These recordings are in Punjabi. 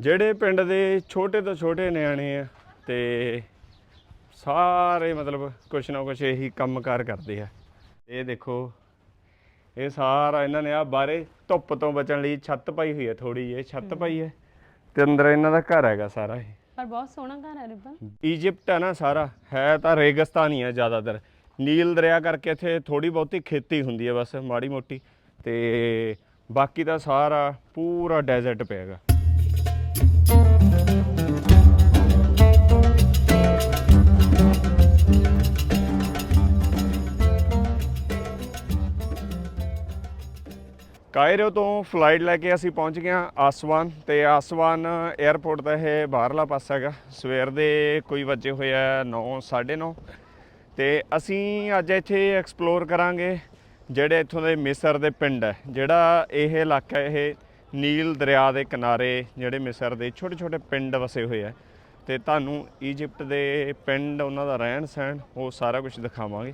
ਜਿਹੜੇ ਪਿੰਡ ਦੇ ਛੋਟੇ ਤੋਂ ਛੋਟੇ ਨਿਆਣੇ ਆ ਤੇ ਸਾਰੇ ਮਤਲਬ ਕੁਛ ਨਾ ਕੁਛ ਇਹੀ ਕੰਮਕਾਰ ਕਰਦੇ ਆ। ਇਹ ਦੇਖੋ ਇਹ ਸਾਰਾ ਇਹਨਾਂ ਨੇ ਆ ਬਾਰੇ ਧੁੱਪ ਤੋਂ ਬਚਣ ਲਈ ਛੱਤ ਪਾਈ ਹੋਈ ਹੈ ਥੋੜੀ ਜਿਹੀ ਛੱਤ ਪਾਈ ਹੈ ਤੇ ਅੰਦਰ ਇਹਨਾਂ ਦਾ ਘਰ ਹੈਗਾ ਸਾਰਾ ਇਹ। ਪਰ ਬਹੁਤ ਸੋਹਣਾ ਘਰ ਹੈ ਰਿਬਨ। ਇਜਿਪਟ ਹੈ ਨਾ ਸਾਰਾ ਹੈ ਤਾਂ ਰੇਗਿਸਤਾਨ ਹੀ ਹੈ ਜ਼ਿਆਦਾਤਰ। ਨੀਲ ਦਰਿਆ ਕਰਕੇ ਇੱਥੇ ਥੋੜੀ ਬਹੁਤੀ ਖੇਤੀ ਹੁੰਦੀ ਹੈ ਬਸ ਮਾੜੀ ਮੋਟੀ। ਤੇ ਬਾਕੀ ਤਾਂ ਸਾਰਾ ਪੂਰਾ ਡੈਜ਼ਰਟ ਪਿਆਗਾ ਕਾਇਰੋ ਤੋਂ ਫਲਾਈਟ ਲੈ ਕੇ ਅਸੀਂ ਪਹੁੰਚ ਗਏ ਹਾਂ ਆਸਵਾਨ ਤੇ ਆਸਵਾਨ 에ਅਰਪੋਰਟ ਦਾ ਇਹ ਬਾਹਰਲਾ ਪਾਸਾ ਹੈਗਾ। ਸਵੇਰ ਦੇ ਕੋਈ ਵਜੇ ਹੋਏ ਆ 9 9:30 ਤੇ ਅਸੀਂ ਅੱਜ ਇੱਥੇ ਐਕਸਪਲੋਰ ਕਰਾਂਗੇ ਜਿਹੜੇ ਇੱਥੋਂ ਦੇ ਮਿਸਰ ਦੇ ਪਿੰਡ ਹੈ, ਜਿਹੜਾ ਇਹ ਇਲਾਕਾ ਇਹ ਨੀਲ ਦਰਿਆ ਦੇ ਕਿਨਾਰੇ ਜਿਹੜੇ ਮਿਸਰ ਦੇ ਛੋਟੇ ਛੋਟੇ ਪਿੰਡ ਵਸੇ ਹੋਏ ਆ। ਤੇ ਤੁਹਾਨੂੰ ਈਜਿਪਟ ਦੇ ਪਿੰਡ ਉਹਨਾਂ ਦਾ ਰਹਿਣ ਸਹਿਣ ਉਹ ਸਾਰਾ ਕੁਝ ਦਿਖਾਵਾਂਗੇ।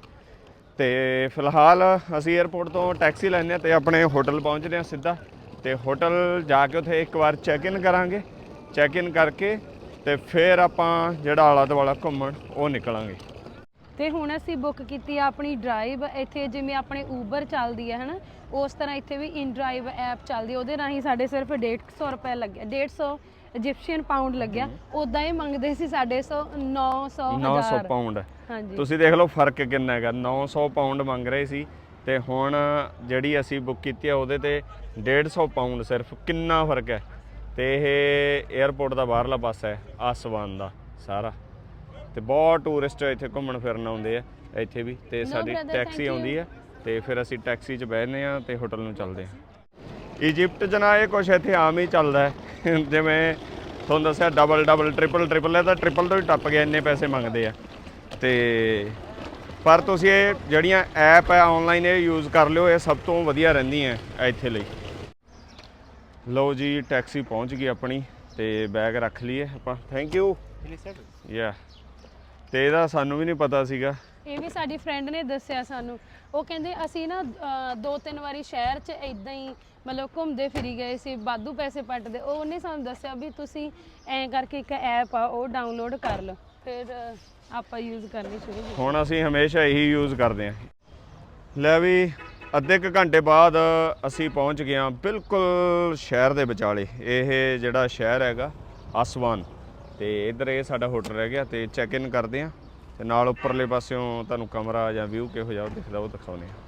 ਤੇ ਫਿਲਹਾਲ ਅਸੀਂ 에ਅਰਪੋਰਟ ਤੋਂ ਟੈਕਸੀ ਲੈਂਦੇ ਹਾਂ ਤੇ ਆਪਣੇ ਹੋਟਲ ਪਹੁੰਚਦੇ ਹਾਂ ਸਿੱਧਾ। ਤੇ ਹੋਟਲ ਜਾ ਕੇ ਉੱਥੇ ਇੱਕ ਵਾਰ ਚੈੱਕ ਇਨ ਕਰਾਂਗੇ। ਚੈੱਕ ਇਨ ਕਰਕੇ ਤੇ ਫਿਰ ਆਪਾਂ ਜਿਹੜਾ ਆਲਾ ਦੁਆਲਾ ਘੁੰਮਣ, ਉਹ ਨਿਕਲਾਂਗੇ। ਤੇ ਹੁਣ ਅਸੀਂ ਬੁੱਕ ਕੀਤੀ ਆ ਆਪਣੀ ਡਰਾਈਵ ਇੱਥੇ ਜਿਵੇਂ ਆਪਣੇ ਊਬਰ ਚੱਲਦੀ ਹੈ ਹਨਾ? ਉਸ ਤਰ੍ਹਾਂ ਇੱਥੇ ਵੀ ਇਨ ਡਰਾਈਵ ਐਪ ਚੱਲਦੀ ਉਹਦੇ ਰਾਹੀਂ ਸਾਡੇ ਸਿਰਫ 150 ਰੁਪਏ ਲੱਗਿਆ 150 ਇਜਿਪਸ਼ੀਅਨ ਪਾਉਂਡ ਲੱਗਿਆ। ਉਦਾਂ ਹੀ ਮੰਗਦੇ ਸੀ ਸਾਡੇ 100 900 900 ਹਜ਼ਾਰ। ਪਾਉਂਡ ਹਾਂਜੀ। ਤੁਸੀਂ ਦੇਖ ਲਓ ਫ਼ਰਕ ਕਿੰਨਾ ਹੈਗਾ। 900 ਪਾਉਂਡ ਮੰਗ ਰਹੇ ਸੀ ਤੇ ਹੁਣ ਜਿਹੜੀ ਅਸੀਂ ਬੁੱਕ ਕੀਤੀ ਆ ਉਹਦੇ ਤੇ 150 ਪਾਉਂਡ ਸਿਰਫ। ਕਿੰਨਾ ਫ਼ਰਕ ਹੈ? ਤੇ ਇਹ 에ਅਰਪੋਰਟ ਦਾ ਬਾਹਰਲਾ ਪਾਸਾ ਹੈ ਆਸਵਾਨ ਦਾ ਸਾਰਾ। ਤੇ ਬਹੁਤ ਟੂਰਿਸਟ ਇੱਥੇ ਘੁੰਮਣ ਫਿਰਨ ਆਉਂਦੇ ਆ ਇੱਥੇ ਵੀ। ਤੇ ਸਾਡੀ ਟੈਕਸੀ. ਆਉਂਦੀ ਹੈ ਤੇ ਫਿਰ ਅਸੀਂ ਟੈਕਸੀ 'ਚ ਬਹਿਨੇ ਆ ਤੇ ਹੋਟਲ ਨੂੰ ਚੱਲਦੇ ਆ। ਇਜਿਪਟ 'ਚ ਨਾ ਇਹ ਕੁਛ ਇੱਥੇ ਆਮ ਹੀ ਚੱਲਦਾ ਹੈ। ਜਿਵੇਂ ਤੁਹਾਨੂੰ ਦੱਸਿਆ ਡਬਲ ਡਬਲ ਟ੍ਰਿਪਲ ਟ੍ਰਿਪਲ ਇਹ ਤਾਂ ਟ੍ਰਿਪਲ ਤੋਂ ਹੀ ਟੱਪ ਗਿਆ ਇੰਨੇ ਪੈਸੇ ਮੰਗਦੇ ਆ। ਤੇ ਪਰ ਤੁਸੀਂ ਇਹ ਜਿਹੜੀਆਂ ਐਪ ਹੈ ਆਨਲਾਈਨ ਇਹ ਯੂਜ਼ ਕਰ ਲਿਓ ਇਹ ਸਭ ਤੋਂ ਵਧੀਆ ਰਹਿੰਦੀਆਂ ਇੱਥੇ ਲਈ। ਲਓ ਜੀ ਟੈਕਸੀ ਪਹੁੰਚ ਗਈ ਆਪਣੀ ਤੇ ਬੈਗ ਰੱਖ ਲਈਏ ਆਪਾਂ। ਥੈਂਕ ਯੂ ਯਾ ਤੇ ਇਹਦਾ ਸਾਨੂੰ ਵੀ ਨਹੀਂ ਪਤਾ ਸੀਗਾ। ਇਹ ਵੀ ਸਾਡੀ ਫਰੈਂਡ ਨੇ ਦੱਸਿਆ ਸਾਨੂੰ। ਉਹ ਕਹਿੰਦੇ ਅਸੀਂ ਨਾ ਅਹ, ਦੋ ਤਿੰਨ ਵਾਰੀ ਸ਼ਹਿਰ 'ਚ ਇਦਾਂ ਹੀ ਮਤਲਬ ਘੁੰਮਦੇ ਫਿਰੀ ਗਏ ਸੀ ਬਾਦੂ ਪੈਸੇ ਪੱਟਦੇ। ਉਹਨੇ ਸਾਨੂੰ ਦੱਸਿਆ ਵੀ ਤੁਸੀਂ ਐਂ ਕਰਕੇ ਇੱਕ ਐਪ ਆ ਉਹ ਡਾਊਨਲੋਡ ਕਰ ਲਓ। ਫਿਰ ਅਹ, ਆਪਾਂ ਯੂਜ਼ ਕਰਨੀ ਸ਼ੁਰੂ ਕੀਤੀ। ਹੁਣ ਅਸੀਂ ਹਮੇਸ਼ਾ ਇਹੀ ਯੂਜ਼ ਕਰਦੇ ਹਾਂ। ਲੈ ਵੀ ਅੱਧੇ ਕੁ ਘੰਟੇ ਬਾਅਦ ਅਸੀਂ ਪਹੁੰਚ ਗਏ ਹਾਂ ਬਿਲਕੁਲ ਸ਼ਹਿਰ ਦੇ ਵਿਚਾਲੇ। ਇਹ ਜਿਹੜਾ ਸ਼ਹਿਰ ਹੈਗਾ ਆਸਵਾਨ ਤੇ ਇਧਰ ਇਹ ਸਾਡਾ ਹੋਟਲ ਰਹਿ ਗਿਆ ਤੇ ਚੈੱਕ ਇਨ ਕਰਦੇ ਹਾਂ। ਤੇ ਨਾਲ ਉੱਪਰਲੇ ਪਾਸਿਓਂ ਤੁਹਾਨੂੰ ਕਮਰਾ ਜਾਂ ਵਿਊ ਕਿਹੋ ਜਿਹਾ ਉਹ ਦਿਖਦਾ ਉਹ ਦਿਖਾਉਨੇ ਆ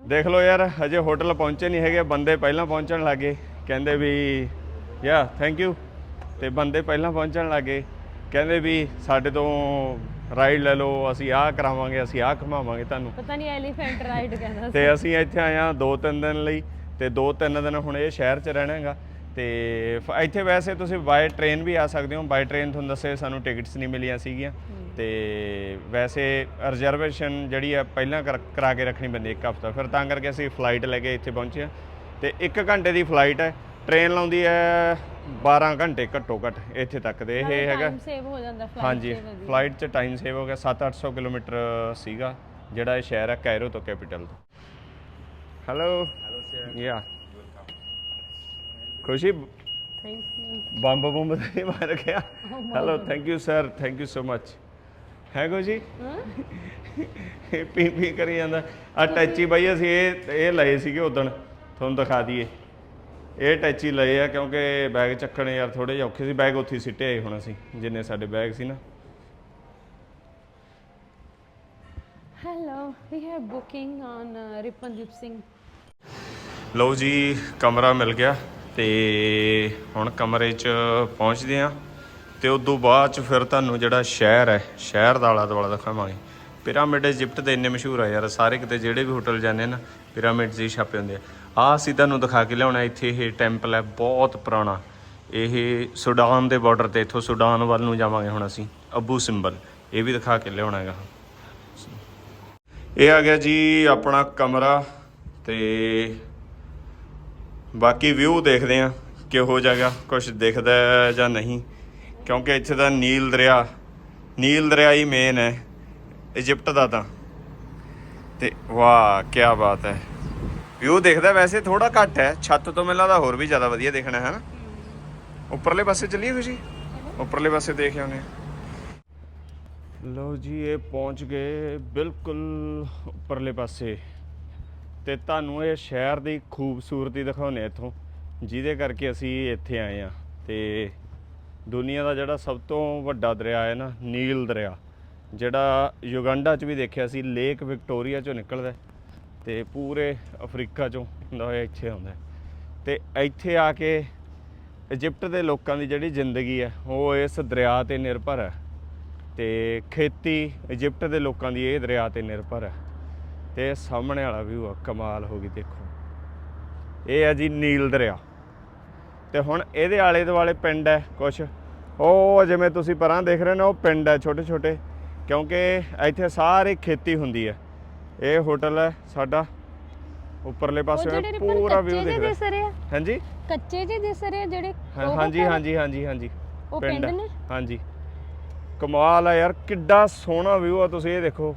ਦੇਖ ਲਓ ਯਾਰ ਹਜੇ ਹੋਟਲ ਪਹੁੰਚੇ ਨਹੀਂ ਹੈਗੇ ਬੰਦੇ ਪਹਿਲਾਂ ਪਹੁੰਚਣ ਲੱਗੇ ਕਹਿੰਦੇ ਵੀ ਯਾ ਥੈਂਕ ਯੂ ਤੇ ਬੰਦੇ ਪਹਿਲਾਂ ਪਹੁੰਚਣ ਲੱਗੇ ਕਹਿੰਦੇ ਵੀ ਸਾਡੇ ਤੋਂ ਰਾਈਡ ਲੈ ਲਓ ਅਸੀਂ ਆਹ ਕਰਾਵਾਂਗੇ ਅਸੀਂ ਆਹ ਘੁਮਾਵਾਂਗੇ ਤੁਹਾਨੂੰ। ਪਤਾ ਨਹੀਂ ਐਲੀਫੈਂਟ ਰਾਈਡ ਕਹਿੰਦਾ ਤੇ ਅਸੀਂ ਇੱਥੇ ਆਏ ਦੋ ਤਿੰਨ ਦਿਨ ਲਈ। ਤੇ ਦੋ ਤਿੰਨ ਦਿਨ ਹੁਣ ਇਹ ਸ਼ਹਿਰ 'ਚ ਰਹਿਣਾ ਹੈਗਾ। ਤੇ ਫ- ਇੱਥੇ ਵੈਸੇ ਤੁਸੀਂ ਬਾਏ ਟ੍ਰੇਨ ਵੀ ਆ ਸਕਦੇ ਹੋ। ਬਾਏ ਟ੍ਰੇਨ ਤੁਹਾਨੂੰ ਦੱਸੇ ਸਾਨੂੰ ਟਿਕਟਸ ਨਹੀਂ ਮਿਲੀਆਂ ਸੀਗੀਆਂ। ਤੇ ਵੈਸੇ ਰਿਜ਼ਰਵੇਸ਼ਨ ਜਿਹੜੀ ਆ ਪਹਿਲਾਂ ਕਰ- ਕਰਾ ਕੇ ਰੱਖਣੀ ਪੈਂਦੀ ਇੱਕ ਹਫਤਾ। ਫਿਰ ਤਾਂ ਕਰਕੇ ਅਸੀਂ ਫਲਾਈਟ ਲੈ ਕੇ ਇੱਥੇ ਪਹੁੰਚੇ ਹਾਂ। ਤੇ 1 ਘੰਟੇ ਦੀ ਫਲਾਈਟ ਹੈ। ਟ੍ਰੇਨ ਲਾਉਂਦੀ ਹੈ 12 ਘੰਟੇ ਘੱਟੋ ਘੱਟ ਇੱਥੇ ਤੱਕ ਦੇ। ਇਹ ਹੈਗਾ ਟਾਈਮ ਸੇਵ ਹੋ ਜਾਂਦਾ flight ਹਾਂਜੀ। ਫਲਾਈਟ 'ਚ ਟਾਈਮ ਸੇਵ ਹੋ ਗਿਆ। 7-800 ਕਿਲੋਮੀਟਰ ਸੀਗਾ ਜਿਹੜਾ ਇਹ ਸ਼ਹਿਰ ਹੈ ਕਾਇਰੋ ਤੋਂ ਕੈਪੀਟਲ ਤੋਂ। ਹੈਲੋ ਯਾ ਖੁਸ਼ੀ? ਥੈਂਕ ਯੂ ਬੰਬ ਬੰਬ ਤੇ ਮਾਰ ਗਿਆ। Hello thank you sir thank you so much ਹੈ ਇਹ ਪੀ ਪੀ ਕਰੀ ਜਾਂਦਾ। ਆ ਟੈਚੀ ਬਾਈ ਅਸੀਂ ਇਹ ਇਹ ਲਏ ਸੀਗੇ ਉਦੋਂ। ਤੁਹਾਨੂੰ ਦਿਖਾ ਦਈਏ। ਇਹ ਟੈਚੀ ਲਏ ਆ ਕਿਉਂਕਿ ਬੈਗ ਚੱਕਣੇ ਯਾਰ ਥੋੜੇ ਜਿਹਾ ਔਖੇ ਸੀ। ਬੈਗ ਉੱਥੇ ਸਿੱਟੇ ਆਏ ਹੁਣ ਅਸੀਂ ਜਿੰਨੇ ਸਾਡੇ ਬੈਗ ਸੀ ਨਾ। Hello we have booking on Ripandeep Singh. ਲਓ ਜੀ ਕਮਰਾ ਮਿਲ ਗਿਆ। ਤੇ ਹੁਣ ਕਮਰੇ 'ਚ ਪਹੁੰਚਦੇ ਆ। ਤੇ ਉਦੋਂ ਬਾਅਦ 'ਚ ਫਿਰ ਤੁਹਾਨੂੰ ਜਿਹੜਾ ਸ਼ਹਿਰ ਹੈ, ਸ਼ਹਿਰ ਦਾ ਆਲਾ ਦੁਆਲਾ ਦਿਖਾਵਾਂਗੇ। ਪਿਰਾਮਿਡ ਇਜਿਪਟ ਦੇ ਇੰਨੇ ਮਸ਼ਹੂਰ ਆ ਯਾਰ, ਸਾਰੇ ਕਿਤੇ ਜਿਹੜੇ ਵੀ ਹੋਟਲ ਜਾਂਦੇ ਨਾ ਪਿਰਾਮਿਡਸ ਹੀ ਛਾਪੇ ਹੁੰਦੇ ਆ। ਆ ਅਸੀਂ ਤੁਹਾਨੂੰ ਦਿਖਾ ਕੇ ਲਿਆਉਣਾ, ਇੱਥੇ ਇਹ ਟੈਂਪਲ ਹੈ ਬਹੁਤ ਪੁਰਾਣਾ। ਇਹ ਸੁਡਾਨ ਦੇ ਬਾਰਡਰ ਤੇ, ਇੱਥੋਂ ਸੁਡਾਨ ਵੱਲ ਨੂੰ ਜਾਵਾਂਗੇ ਹੁਣ ਅਸੀਂ, ਅਬੂ ਸਿੰਬਲ। ਇਹ ਵੀ ਦਿਖਾ ਕੇ ਲਿਆਉਣਾ ਹੈਗਾ। ਇਹ ਆ ਗਿਆ ਜੀ ਆਪਣਾ ਕਮਰਾ ਤੇ ਬਾਕੀ ਵਿਊ ਦੇਖਦੇ ਆ ਕਿਹੋ ਜਗ੍ਹਾ ਕੁਝ ਦਿਖਦਾ ਜਾਂ ਨਹੀਂ। ਕਿਉਂਕਿ ਇੱਥੇ ਦਾ ਨੀਲ ਦਰਿਆ ਨੀਲ ਦਰਿਆ ਹੀ ਮੇਨ ਹੈ ਇਜਿਪਟ ਦਾ ਤਾਂ। ਤੇ ਵਾਹ ਕੀ ਬਾਤ ਹੈ। ਵਿਊ ਦੇਖਦਾ ਵੈਸੇ ਥੋੜਾ ਘੱਟ ਹੈ, ਛੱਤ ਤੋਂ ਮੈਨੂੰ ਲੱਗਦਾ ਹੋਰ ਵੀ ਜ਼ਿਆਦਾ ਵਧੀਆ ਦੇਖਣਾ ਹੈ ਨਾ। ਉੱਪਰਲੇ ਪਾਸੇ ਚੱਲੀਏ ਖੁਸ਼ੀ ਉੱਪਰਲੇ ਪਾਸੇ ਦੇਖ ਆਉਂਦੇ ਲਓ ਜੀ, ਇਹ ਪਹੁੰਚ ਗਏ ਬਿਲਕੁਲ ਉੱਪਰਲੇ ਪਾਸੇ। ਤੇ ਤੁਹਾਨੂੰ ਇਹ ਸ਼ਹਿਰ ਦੀ ਖੂਬਸੂਰਤੀ ਦਿਖਾਉਣੇ ਇੱਥੋਂ, ਜਿਹਦੇ ਕਰਕੇ ਅਸੀਂ ਇੱਥੇ ਆਏ ਆ ਤੇ ਦੁਨੀਆ ਦਾ ਜਿਹੜਾ ਸਭ ਤੋਂ ਵੱਡਾ ਦਰਿਆ ਹੈ ਨਾ, ਨੀਲ ਦਰਿਆ, ਜਿਹੜਾ ਯੁਗੰਡਾ 'ਚ ਵੀ ਦੇਖਿਆ ਸੀ, ਲੇਕ ਵਿਕਟੋਰੀਆ 'ਚੋਂ ਨਿਕਲਦਾ ਹੈ ਤੇ ਪੂਰੇ ਅਫਰੀਕਾ 'ਚੋਂ ਹੁੰਦਾ ਹੋਇਆ ਇੱਥੇ ਆਉਂਦਾ ਹੈ। ਤੇ ਇੱਥੇ ਆ ਕੇ ਇਜਿਪਟ ਦੇ ਲੋਕਾਂ ਦੀ ਜਿਹੜੀ ਜ਼ਿੰਦਗੀ ਹੈ, ਉਹ ਇਸ ਦਰਿਆ ਤੇ ਨਿਰਭਰ ਹੈ। ਤੇ ਖੇਤੀ ਇਜਿਪਟ ਦੇ ਲੋਕਾਂ ਦੀ ਇਹ ਦਰਿਆ ਤੇ ਨਿਰਭਰ ਹੈ। ਤੇ ਇਹ ਸਾਹਮਣੇ ਵਾਲਾ ਵਿਊ ਆ ਕਮਾਲ ਹੋ ਗਈ ਦੇਖੋ। ਇਹ ਹੈ ਜੀ ਨੀਲ ਦਰਿਆ। ਤੇ ਹੁਣ ਇਹਦੇ ਆਲੇ ਦੁਆਲੇ ਪਿੰਡ ਹੈ ਕੁਛ। ਉਹ ਜਿਵੇਂ ਤੁਸੀਂ ਪਰਾਂ ਦੇਖ ਰਹੇ ਨੇ ਉਹ ਪਿੰਡ ਹੈ ਛੋਟੇ ਛੋਟੇ ਕਿਉਂਕਿ ਇੱਥੇ ਸਾਰੀ ਖੇਤੀ ਹੁੰਦੀ ਹੈ। ਇਹ ਹੋਟਲ ਹੈ ਸਾਡਾ। ਉੱਪਰਲੇ ਪਾਸੇ ਪੂਰਾ ਵਿਊ ਦਿਖ ਰਿਹਾ। ਆ? ਹਾਂਜੀ? ਕੱਚੇ ਜਿਹੇ ਦਿਸ ਰਹੇ ਆ ਜਿਹੜੇ ਹਾਂਜੀ? ਹਾਂਜੀ ਹਾਂਜੀ ਹਾਂਜੀ। ਉਹ ਪਿੰਡ। ਨੇ? ਹਾਂਜੀ। ਕਮਾਲ ਆ ਯਾਰ ਕਿੱਡਾ ਸੋਹਣਾ ਵਿਊ ਆ ਤੁਸੀਂ ਇਹ ਦੇਖੋ।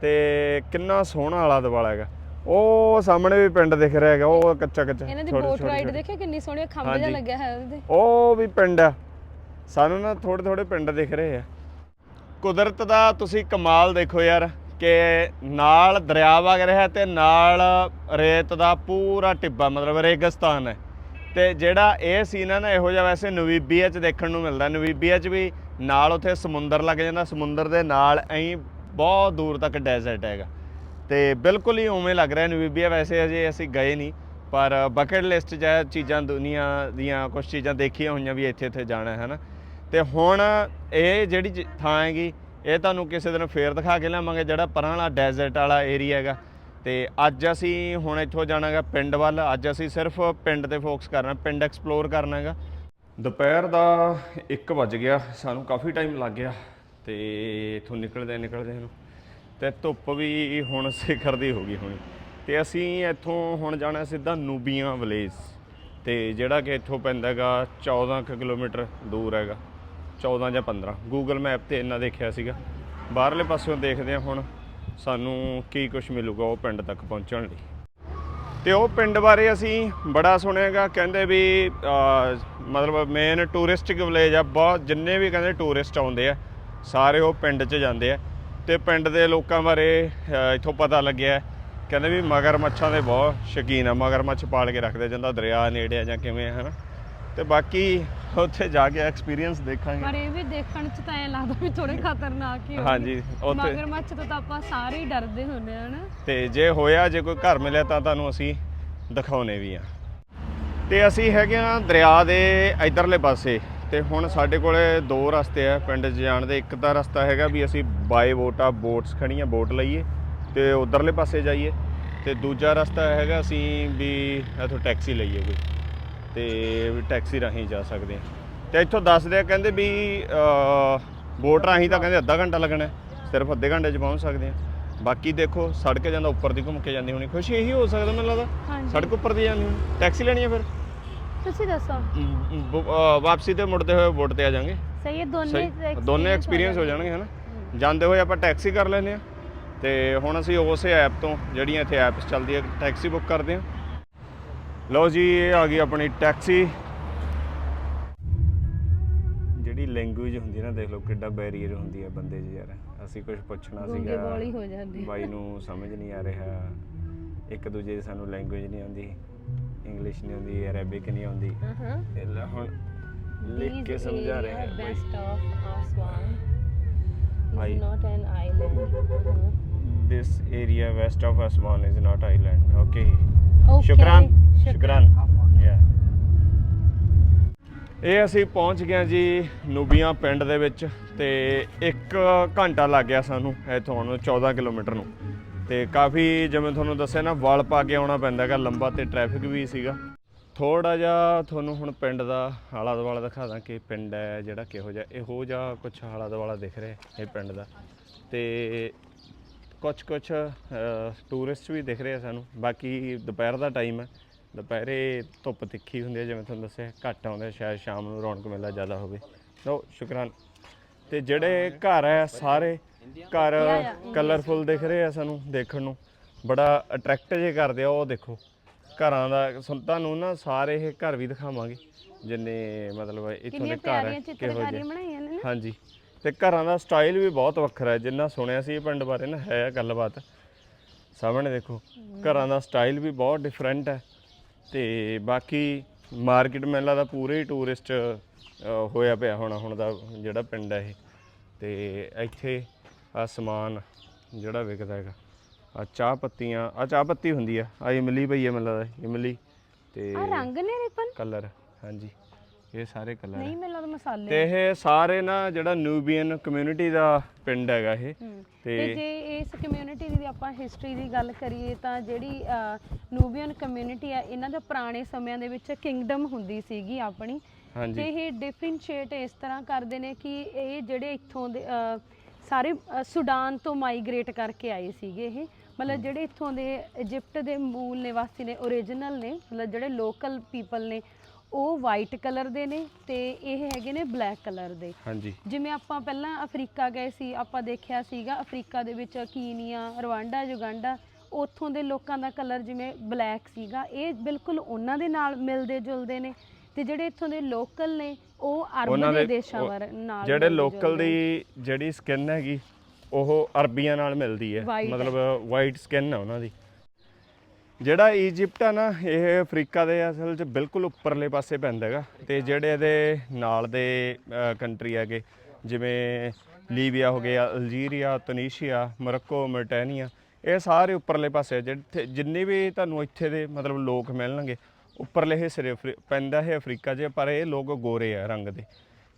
ਤੇ ਕਿੰਨਾ ਸੋਹਣਾ ਆਲਾ ਦੁਆਲਾ ਹੈਗਾ। ਉਹ ਸਾਹਮਣੇ ਵੀ ਪਿੰਡ ਦਿਖ ਰਿਹਾ ਹੈਗਾ ਉਹ ਕੱਚਾ ਕੱਚਾ ਇਹਨਾਂ ਦੀ ਬੋਟ ਰਾਈਡ ਛੋਟੇ। ਦੇਖੇ ਕਿੰਨੀ ਸੋਹਣੀ ਖੰਭ ਜਿਹਾ। ਲੱਗਿਆ ਹੈ ਉਹਦੇ ਉਹ ਵੀ ਪਿੰਡ ਆ। ਸਾਨੂੰ ਨਾ ਥੋੜੇ ਥੋੜੇ ਪਿੰਡ ਦਿਖ ਰਹੇ ਆ। ਕੁਦਰਤ ਦਾ ਤੁਸੀਂ ਕਮਾਲ ਦੇਖੋ ਯਾਰ ਕਿ ਨਾਲ ਦਰਿਆ ਵਗ ਰਿਹਾ ਤੇ ਨਾਲ ਰੇਤ ਦਾ ਪੂਰਾ ਟਿੱਬਾ ਮਤਲਬ ਰੇਗਿਸਤਾਨ ਹੈ। ਤੇ ਜਿਹੜਾ ਇਹ ਸੀਨ ਹੈ ਨਾ ਇਹੋ ਜਿਹਾ ਵੈਸੇ ਨਵੀਬੀਆ 'ਚ ਦੇਖਣ ਨੂੰ ਮਿਲਦਾ। ਨਵੀਬੀਆ 'ਚ ਵੀ ਨਾਲ ਉੱਥੇ ਸਮੁੰਦਰ ਲੱਗ ਜਾਂਦਾ ਸਮੁੰਦਰ ਦੇ ਨਾਲ ਐਂ ਬਹੁਤ ਦੂਰ ਤੱਕ ਡੈਜ਼ਰਟ ਹੈਗਾ। ਤੇ ਬਿਲਕੁਲ ਹੀ ਉਵੇਂ ਲੱਗ ਰਿਹਾ ਨਵੀਬੀਆ। ਵੈਸੇ ਅਜੇ ਅਸੀਂ ਗਏ ਨਹੀਂ, ਪਰ ਬਕਟ ਲਿਸਟ 'ਚ ਇਹ ਚੀਜ਼ਾਂ ਦੁਨੀਆ ਦੀਆਂ ਕੁਝ ਚੀਜ਼ਾਂ ਦੇਖੀਆਂ ਹੋਈਆਂ ਵੀ ਇੱਥੇ ਇੱਥੇ ਜਾਣਾ ਹੈ ਨਾ ਤੇ ਹੁਣ ਇਹ ਜਿਹੜੀ ਜ- ਥਾਂ ਹੈਗੀ, ਇਹ ਤੁਹਾਨੂੰ ਕਿਸੇ ਦਿਨ ਫੇਰ ਦਿਖਾ ਕੇ ਲਿਆਵਾਂਗੇ, ਜਿਹੜਾ ਪਰਾਂ ਵਾਲਾ ਡੈਜ਼ਰਟ ਵਾਲਾ ਏਰੀਆ ਹੈਗਾ। ਤੇ ਅੱਜ ਅਸੀਂ ਹੁਣ ਇੱਥੋਂ ਜਾਣਾਗਾ ਪਿੰਡ ਵੱਲ। ਅੱਜ ਅਸੀਂ ਸਿਰਫ ਪਿੰਡ ਤੇ ਫੋਕਸ ਕਰਨਾ, ਪਿੰਡ ਐਕਸਪਲੋਰ ਕਰਨਾ ਹੈਗਾ। ਦੁਪਹਿਰ ਦਾ 1 ਵੱਜ ਗਿਆ, ਸਾਨੂੰ ਕਾਫੀ ਟਾਈਮ ਲੱਗ ਗਿਆ। ਤੇ ਇਥੋਂ ਨਿਕਲਦੇ ਨਿਕਲਦੇ ਨੂੰ। ਤੇ ਧੁੱਪ ਵੀ ਹੁਣ ਸਿਖਰ ਦੀ ਹੋ ਗਈ ਹੋਣੀ। ਤੇ ਅਸੀਂ ਇੱਥੋਂ ਹੁਣ ਜਾਣਾ ਸਿੱਧਾ ਨੂਬੀਆਂ ਵਿਲੇਜ। ਤੇ ਜਿਹੜਾ ਕਿ ਇੱਥੋਂ ਪੈਂਦਾ ਹੈਗਾ 14 ਕੁ ਕਿਲੋਮੀਟਰ ਦੂਰ ਹੈਗਾ। 14 ਜਾਂ 15 ਗੂਗਲ ਮੈਪ ਤੇ ਇੰਨਾ ਦੇਖਿਆ ਸੀਗਾ। ਬਾਹਰਲੇ ਪਾਸਿਓਂ ਦੇਖਦੇ ਹਾਂ ਹੁਣ ਸਾਨੂੰ ਕੀ ਕੁਝ ਮਿਲੂਗਾ ਉਹ ਪਿੰਡ ਤੱਕ ਪਹੁੰਚਣ ਲਈ। ਤੇ ਉਹ ਪਿੰਡ ਬਾਰੇ ਅਸੀਂ ਬੜਾ ਸੁਣਿਆਗਾ ਕਹਿੰਦੇ ਵੀ ਮਤਲਬ ਮੇਨ ਟੂਰਿਸਟਿਕ ਵਿਲੇਜ ਆ। ਬਹੁਤ, ਜਿੰਨੇ ਵੀ ਕਹਿੰਦੇ ਟੂਰਿਸਟ ਆਉਂਦੇ ਆ ਸਾਰੇ ਉਹ ਪਿੰਡ 'ਚ ਜਾਂਦੇ ਆ। ਤੇ ਪਿੰਡ ਦੇ ਲੋਕਾਂ ਬਾਰੇ ਇੱਥੋਂ ਪਤਾ ਲੱਗਿਆ ਕਹਿੰਦੇ ਵੀ ਮਗਰਮੱਛਾਂ ਦੇ ਬਹੁਤ ਸ਼ੌਕੀਨ ਆ ਮਗਰਮੱਛ ਪਾਲ ਕੇ ਰੱਖਦੇ ਜਾਂਦਾ ਦਰਿਆ ਨੇੜੇ ਆ ਜਾਂ ਕਿਵੇਂ ਹਨਾ। ਤੇ ਬਾਕੀ ਉੱਥੇ ਜਾ ਕੇ ਐਕਸਪੀਰੀਅੰਸ ਦੇਖਾਂਗੇ। ਪਰ ਇਹ ਵੀ ਦੇਖਣ ਚ ਤਾਂ ਐ ਲੱਗਦਾ ਵੀ ਥੋੜੇ ਖਤਰਨਾਕ ਹੀ ਹੋਣਗੇ। ਹਾਂਜੀ ਉੱਥੇ ਮਗਰਮੱਛ ਤੋਂ ਤਾਂ ਆਪਾਂ ਸਾਰੇ ਹੀ ਡਰਦੇ ਹੁੰਦੇ ਆ ਨਾ ਤੇ ਜੇ ਹੋਇਆ ਜੇ ਕੋਈ ਘਰ ਮਿਲਿਆ ਤਾਂ ਤੁਹਾਨੂੰ ਅਸੀਂ ਦਿਖਾਉਨੇ ਵੀ ਆ। ਤੇ ਅਸੀਂ ਹੈਗੇ ਆ ਦਰਿਆ ਦੇ ਇਧਰਲੇ ਪਾਸੇ। ਤੇ ਹੁਣ ਸਾਡੇ ਕੋਲੇ ਦੋ ਰਸਤੇ ਆ ਪਿੰਡ 'ਚ ਜਾਣ ਦੇ। ਇੱਕ ਤਾਂ ਰਸਤਾ ਹੈਗਾ ਵੀ ਅਸੀਂ ਬੋਟ ਆ ਬੋਟਸ ਖੜੀਆਂ ਬੋਟ ਲਈਏ ਤੇ ਉਧਰਲੇ ਪਾਸੇ ਜਾਈਏ। ਤੇ ਦੂਜਾ ਰਸਤਾ ਹੈਗਾ ਅਸੀਂ ਵੀ ਇੱਥੋਂ ਟੈਕਸੀ ਲਈਏ ਕੋਈ। ਤੇ ਵੀ ਟੈਕਸੀ ਰਾਹੀਂ ਜਾ ਸਕਦੇ ਆ ਤੇ ਇੱਥੋਂ ਦੱਸਦੇ ਆ ਕਹਿੰਦੇ ਵੀ ਬੋਟ ਰਾਹੀਂ ਤਾਂ ਕਹਿੰਦੇ ਅੱਧਾ ਘੰਟਾ ਲੱਗਣਾ ਸਿਰਫ ਅੱਧੇ ਘੰਟੇ 'ਚ ਪਹੁੰਚ ਸਕਦੇ ਆ ਬਾਕੀ ਦੇਖੋ ਸੜਕ ਜਾਂਦਾ ਉੱਪਰ ਦੀ ਘੁੰਮ ਕੇ ਜਾਂਦੀ ਹੋਣੀ। ਖੁਸ਼ੀ ਇਹੀ ਹੋ ਸਕਦਾ ਮੈਨੂੰ ਲੱਗਦਾ। ਸੜਕ ਉੱਪਰ ਦੀ ਜਾਂਦੀ ਹੋਣੀ। ਟੈਕਸੀ ਲੈਣੀ ਆ ਫਿਰ? ਤੁਸੀਂ ਦੱਸੋ। ਬ- ਵਾਪਸੀ ਤੇ ਮੁੜਦੇ ਹੋਏ ਬੋਟ ਤੇ ਆ ਜਾਾਂਗੇ। ਸਹੀ ਹੈ ਦੋਨੇ experience ਦੋਨੇ ਐਕਸਪੀਰੀਅੰਸ ਹੋ ਜਾਣਗੇ। ਹਨਾ? ਜਾਂਦੇ ਹੋਏ ਆਪਾਂ ਟੈਕਸੀ ਕਰ ਲੈਂਦੇ ਆ ਤੇ ਹੁਣ ਅਸੀਂ ਉਸੇ ਐਪ ਤੋਂ ਜਿਹੜੀਆਂ ਇੱਥੇ ਐਪਸ ਚੱਲਦੀਆਂ ਟੈਕਸੀ ਬੁੱਕ ਕਰਦੇ ਆ ਲਓ ਜੀ ਇਹ ਆ ਗਈ ਆਪਣੀ ਟੈਕਸੀ। ਜਿਹੜੀ ਲੈਂਗੁਏਜ ਹੁੰਦੀ ਨਾ ਦੇਖ ਲਓ ਕਿੱਡਾ ਬੈਰੀਅਰ ਹੁੰਦੀ ਹੈ ਬੰਦੇ 'ਚ ਯਾਰ। ਅਸੀਂ ਕੁਝ ਪੁੱਛਣਾ ਗੂੰਗੇ ਸੀਗਾ। ਬੋਲੀ ਹੋ ਜਾਂਦੀ ਬਾਈ ਨੂੰ ਸਮਝ ਨਹੀਂ ਆ ਰਿਹਾ। ਇੱਕ ਦੂਜੇ ਦੀ ਸਾਨੂੰ ਲੈਂਗੁਏਜ ਨਹੀਂ ਆਉਂਦੀ। ਇੰਗਲਿਸ਼ ਨਹੀਂ ਆਉਂਦੀ ਅਰਬਿਕ ਨਹੀਂ ਆਉਂਦੀ। ਹਾਂ ਇਹ ਲੈ ਹੁਣ ਲਿਖ ਕੇ ਸਮਝਾ ਰਹੇ ਹੈ ਬਾਈ best of Aswan. I- is not an island. Uh-huh. this area west of Aswan is not island. Okay. Okay, ਸ਼ੁਕਰਾਨ ਸ਼ੁਕਰਾਨ। ਇਹ ਅਸੀਂ ਪਹੁੰਚ ਗਏ ਜੀ ਨੂਬੀਆਂ ਪਿੰਡ ਦੇ ਵਿੱਚ ਤੇ 1 ਘੰਟਾ ਲੱਗ ਗਿਆ ਸਾਨੂੰ ਇੱਥੋਂ ਨੂੰ 14 ਕਿਲੋਮੀਟਰ ਨੂੰ। ਤੇ ਕਾਫੀ ਜਿਵੇਂ ਤੁਹਾਨੂੰ ਦੱਸਿਆ ਨਾ, ਵਲ ਪਾ ਕੇ ਆਉਣਾ ਪੈਂਦਾ ਹੈਗਾ, ਲੰਬਾ ਤੇ ਟ੍ਰੈਫਿਕ ਵੀ ਸੀਗਾ। ਥੋੜਾ ਜਿਹਾ ਤੁਹਾਨੂੰ ਹੁਣ ਪਿੰਡ ਦਾ ਆਲਾ ਦੁਆਲਾ ਦਿਖਾ ਦਾਂ ਕਿ ਪਿੰਡ ਹੈ ਜਿਹੜਾ ਕਿਹੋ ਜਿਹਾ, ਇਹੋ ਜਿਹਾ ਕੁਝ ਆਲਾ ਦੁਆਲਾ ਦਿਖ ਰਿਹਾ ਇਹ ਪਿੰਡ ਦਾ। ਤੇ ਕੁਝ ਕੁਝ ਟੂਰਿਸਟ ਵੀ ਦਿਖ ਰਹੇ ਆ ਸਾਨੂੰ। ਬਾਕੀ ਦੁਪਹਿਰ ਦਾ ਟਾਈਮ ਹੈ। ਦੁਪਹਿਰੇ ਧੁੱਪ ਤਿੱਖੀ ਹੁੰਦੀ ਹੈ, ਜਿਵੇਂ ਤੁਹਾਨੂੰ ਦੱਸਿਆ, ਘੱਟ ਆਉਂਦੇ ਸ਼ਾਇਦ ਸ਼ਾਮ ਨੂੰ ਰੌਣਕ ਮੇਲਾ ਜ਼ਿਆਦਾ ਹੋਵੇ। ਲਓ, ਸ਼ੁਕਰਾਨ। ਤੇ ਜਿਹੜੇ ਘਰ ਹੈ ਸਾਰੇ ਘਰ ਕਲਰਫੁਲ ਦਿਖ ਰਹੇ ਆ ਸਾਨੂੰ ਦੇਖਣ ਨੂੰ। ਬੜਾ ਅਟਰੈਕਟ ਜੇ ਕਰਦੇ ਆ ਉਹ ਦੇਖੋ। ਘਰਾਂ ਦਾ ਸੁਣ- ਤੁਹਾਨੂੰ ਨਾ ਸਾਰੇ ਇਹ ਘਰ ਵੀ ਦਿਖਾਵਾਂਗੇ ਜਿੰਨੇ ਮਤਲਬ ਇੱਥੋਂ ਕਿੰਨੀਆਂ ਦੇ ਘਰ ਹੈ ਪਿਆਰੀਆਂ ਕਿਹੋ ਚਿੱਤਰਕਾਰੀਆਂ ਜਿਹੇ। ਬਣਾਈਆਂ ਨੇ ਨਾ। ਹਾਂਜੀ। ਤੇ ਘਰਾਂ ਦਾ ਸਟਾਈਲ ਵੀ ਬਹੁਤ ਵੱਖਰਾ ਹੈ ਜਿੰਨਾ ਸੁਣਿਆ ਸੀ ਇਹ ਪਿੰਡ ਬਾਰੇ ਨਾ ਹੈ ਗੱਲਬਾਤ। ਸਾਹਮਣੇ ਦੇਖੋ ਘਰਾਂ ਦਾ ਸਟਾਈਲ ਵੀ ਬਹੁਤ ਡਿਫਰੈਂਟ ਹੈ। ਤੇ ਬਾਕੀ ਮਾਰਕੀਟ ਮੇਲਾ ਦਾ ਪੂਰੇ ਹੀ ਟੂਰਿਸਟ ਹੋਇਆ ਪਿਆ ਹੋਣਾ ਹੁਣ ਦਾ ਜਿਹੜਾ ਪਿੰਡ ਹੈ ਇਹ। ਤੇ ਇੱਥੇ ਆ ਸਮਾਨ ਜਿਹੜਾ ਵਿਕਦਾ ਹੈਗਾ। ਆ ਚਾਹ ਪੱਤੀਆਂ ਆ ਚਾਹ ਪੱਤੀ ਹੁੰਦੀ ਆ। ਆ ਇਮਲੀ ਪਈ ਹੈ ਮੈਨੂੰ ਲੱਗਦਾ ਇਮਲੀ ਤੇ ਆ ਰੰਗ ਨੇ ਰਿਪਨ ਕਲਰ ਹਾਂਜੀ। ਇਹ ਸਾਰੇ ਕਲਰ ਨਹੀਂ ਮੈਨੂੰ ਲੱਗਦਾ ਮਸਾਲੇ ਤੇ ਇਹ ਸਾਰੇ ਨਾ ਜਿਹੜਾ ਨੂਬੀਅਨ ਕਮਿਊਨਿਟੀ ਦਾ ਪਿੰਡ ਹੈਗਾ ਇਹ। ਤੇ ਜੇ ਇਸ ਕਮਿਊਨਿਟੀ ਦੀ ਆਪਾਂ ਹਿਸਟਰੀ ਦੀ ਗੱਲ ਕਰੀਏ ਤਾਂ ਜਿਹੜੀ ਨੂਬੀਅਨ ਕਮਿਊਨਿਟੀ ਆ ਇਹਨਾਂ ਦਾ ਪੁਰਾਣੇ ਸਮਿਆਂ ਦੇ ਵਿੱਚ ਕਿੰਗਡਮ ਹੁੰਦੀ ਸੀਗੀ ਆਪਣੀ। ਤੇ ਇਹ ਡਿਫਰੈਂਸ਼ੀਏਟ ਇਸ ਤਰ੍ਹਾਂ ਕਰਦੇ ਨੇ ਕਿ ਇਹ ਜਿਹੜੇ ਇੱਥੋਂ ਦੇ ਸਾਰੇ ਸੁਡਾਨ ਤੋਂ ਮਾਈਗ੍ਰੇਟ ਕਰਕੇ ਆਏ ਸੀਗੇ ਇਹ। ਮਤਲਬ ਜਿਹੜੇ ਇੱਥੋਂ ਦੇ ਇਜਿਪਟ ਦੇ ਮੂਲ ਨਿਵਾਸੀ ਨੇ ਓਰੀਜਨਲ ਨੇ ਮਤਲਬ ਜਿਹੜੇ ਲੋਕਲ ਪੀਪਲ ਨੇ ਉਹ ਵਾਈਟ ਕਲਰ ਦੇ ਨੇ ਤੇ ਇਹ ਹੈਗੇ ਨੇ ਬਲੈਕ ਕਲਰ ਦੇ। ਹਾਂਜੀ। ਜਿਵੇਂ ਆਪਾਂ ਪਹਿਲਾਂ ਅਫਰੀਕਾ ਗਏ ਸੀ ਆਪਾਂ ਦੇਖਿਆ ਸੀਗਾ ਅਫਰੀਕਾ ਦੇ ਵਿੱਚ ਕੀਨੀਆ ਰਵਾਂਡਾ ਯੁਗਾਂਡਾ ਉੱਥੋਂ ਦੇ ਲੋਕਾਂ ਦਾ ਕਲਰ ਜਿਵੇਂ ਬਲੈਕ ਸੀਗਾ ਇਹ ਬਿਲਕੁਲ ਉਹਨਾਂ ਦੇ ਨਾਲ ਮਿਲਦੇ ਜੁਲਦੇ ਨੇ। ਤੇ ਜਿਹੜੇ ਇੱਥੋਂ ਦੇ ਲੋਕਲ ਨੇ ਉਹ ਅਰਬ ਦੇ ਦੇਸ਼ਾਂ ਵਰ ਨਾਲ ਜਿਹੜੇ ਲੋਕਲ। ਦੀ ਜਿਹੜੀ ਸਕਿਨ ਹੈਗੀ ਉਹ ਅਰਬੀਆਂ ਨਾਲ ਮਿਲਦੀ ਹੈ। ਮਤਲਬ ਵਾਈਟ ਸਕਿਨ ਹੈ ਉਹਨਾਂ ਦੀ ਜਿਹੜਾ ਈਜਿਪਟ ਆ ਨਾ ਇਹ ਅਫਰੀਕਾ ਦੇ ਅਸਲ 'ਚ ਬਿਲਕੁਲ ਉੱਪਰਲੇ ਪਾਸੇ ਪੈਂਦਾ ਹੈਗਾ ਤੇ ਜਿਹੜੇ ਇਹਦੇ ਨਾਲ ਦੇ ਕੰਟਰੀ ਹੈਗੇ ਜਿਵੇਂ ਲੀਬੀਆ ਹੋ ਗਿਆ ਅਲਜੀਰੀਆ ਤੁਨੀਸ਼ੀਆ ਮੋਰੱਕੋ ਮਰਟੈਨੀਆ ਇਹ ਸਾਰੇ ਉੱਪਰਲੇ ਪਾਸੇ ਜਿੱਥੇ ਜਿੰਨੇ ਵੀ ਤੁਹਾਨੂੰ ਇੱਥੇ ਦੇ ਮਤਲਬ ਲੋਕ ਮਿਲਣਗੇ ਉੱਪਰਲੇ ਹਿੱਸੇ ਦੇ ਅਫਰੀ- ਪੈਂਦਾ ਹੈ ਅਫਰੀਕਾ 'ਚ ਪਰ ਇਹ ਲੋਕ ਗੋਰੇ ਆ ਰੰਗ ਦੇ।